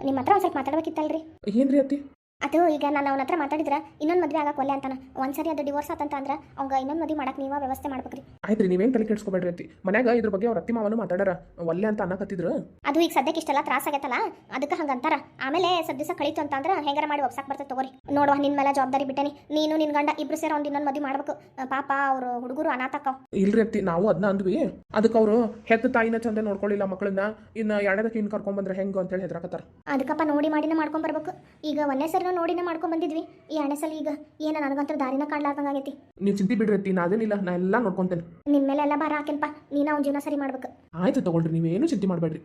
Speaker 2: ನಿಮ್ಮ ಹತ್ರ ಒಂದ್ ಸ್ವಲ್ಪ ಮಾತಾಡ್ಬೇಕಿತ್ತಲ್ರಿ.
Speaker 1: ಏನ್ರಿ ಅತ್ತಿ?
Speaker 2: ಅದು ಈಗ ನಾನು ಅವನ ಹತ್ರ ಮಾತಾಡಿದ್ರೆ ಇನ್ನೊಂದು ಮದುವೆ ಆಗಕ್ಕೆ ಒಲ್ಲೆ ಅಂತಾನ. ಒಂದ್ಸರಿ ಅದು ಡಿವೋರ್ಸ್ ಆತಂತ ಅಂದ್ರೆ ಅವಂಗ ಇನ್ನೊಂದು ಮದುವೆ ಮಾಡಕ್ಕೆ ನೀವ ವ್ಯವಸ್ಥೆ ಮಾಡ್ಬೇಕ್ರಿ.
Speaker 1: ಆಯ್ತ್ರಿ ನೀವೇನು ತಲೆ ಕೆಡ್ಸ್ಕೊಬೇಡ್ರಿ ಅತ್ತಿ. ಮನ್ಯಾಗ ಇದ್ರ ಬಗ್ಗೆ ಅವ್ರ ಅತ್ತಿ ಮಾವನು ಮಾತಾಡಾರ. ಒಲ್ಲೆ ಅಂತ ಅನ್ನಕತ್ತಿದ್ರು?
Speaker 2: ಅದು ಈಗ ಸದ್ಯಕ್ಕೆ ಇಷ್ಟೆಲ್ಲ ತ್ರಾಸ ಆಗೈತಲ್ಲ ಅದಕ್ಕೆ ಹಂಗಂತಾರ ಆಮೇಲೆ ಸದ್ಯ ದಿವಸ ಕಳೀತು ಅಂತಂದ್ರೆ ಹೆಂಗಾರ ಮಾಡಿ ಒಪ್ಸಾಕ್ ಬರ್ತದೆ ತಗೋರಿ. ನೋಡುವ ನಿನ್ ಮೇಲೆ ಜವಾಬ್ದಾರಿ ಬಿಟ್ಟೇನಿ. ನೀನು ನಿನ್ ಗಂಡ ಇಬ್ರು ಸೇರ ಒಂದು ಇನ್ನೊಂದು ಮದುವೆ ಮಾಡ್ಬೇಕು. ಪಾಪ ಅವ್ರ ಹುಡುಗರು ಅನಾಥಕ್ಕವ್
Speaker 1: ಇಲ್ರಿ ಅತ್ತಿ ನಾವು ಅದನ್ನ ಅಂದ್ವಿ. ಅದಕ್ಕೆ ಅವರು ಹೆತ್ತ ತಾಯಿನ ಚಂದ ನೋಡ್ಕೊಳ್ಳಿಲ್ಲ ಮಕ್ಕಳನ್ನ ಇನ್ನು ಎರಡದಕ್ಕೆ ಇನ್ ಕರ್ಕೊಂಡ್ ಬಂದ್ರೆ ಹೆಂಗು ಅಂತೇಳಿ ಹೆದ್ರಾಕತ್ತಾರ.
Speaker 2: ಅದಕ್ಕಪ್ಪ ನೋಡಿ ಮಾಡಿನ ಮಾಡ್ಕೊಂಡ್ ಬರ್ಬೇಕು. ಈಗ ಒಂದೇ ಸರಿ ನೋಡಿನೇ ಮಾಡ್ಕೊಂಡ್ ಬಂದಿದ್ವಿ. ಈ ಎರಡನೇ ಈಗ ಏನ ನನಗಂತೂ ದಾರಿನ ಕಾಣ್ಲಾರ್ದಂಗ ಆಗೈತಿ.
Speaker 1: ನೀವು ಚಿಂತೆ ಬಿಡ್ರಿ ಅತ್ತಿ ನಾ ಅದೇನಿಲ್ಲ ನಾ ಎಲ್ಲ ನೋಡ್ಕೊಂತೇನೆ.
Speaker 2: ನಿಮ್ಮ ಮೇಲೆ ಎಲ್ಲ ಭಾರ ಹಾಕಿನ್ಪ ನೀನ ಅವ್ನ ಜೀವನ ಸರಿ ಮಾಡ್ಬೇಕು.
Speaker 1: ಆಯ್ತು ತಗೊಳ್ರಿ ನೀವೇನು ಚಿಂತೆ ಮಾಡಬೇಡ್ರಿ.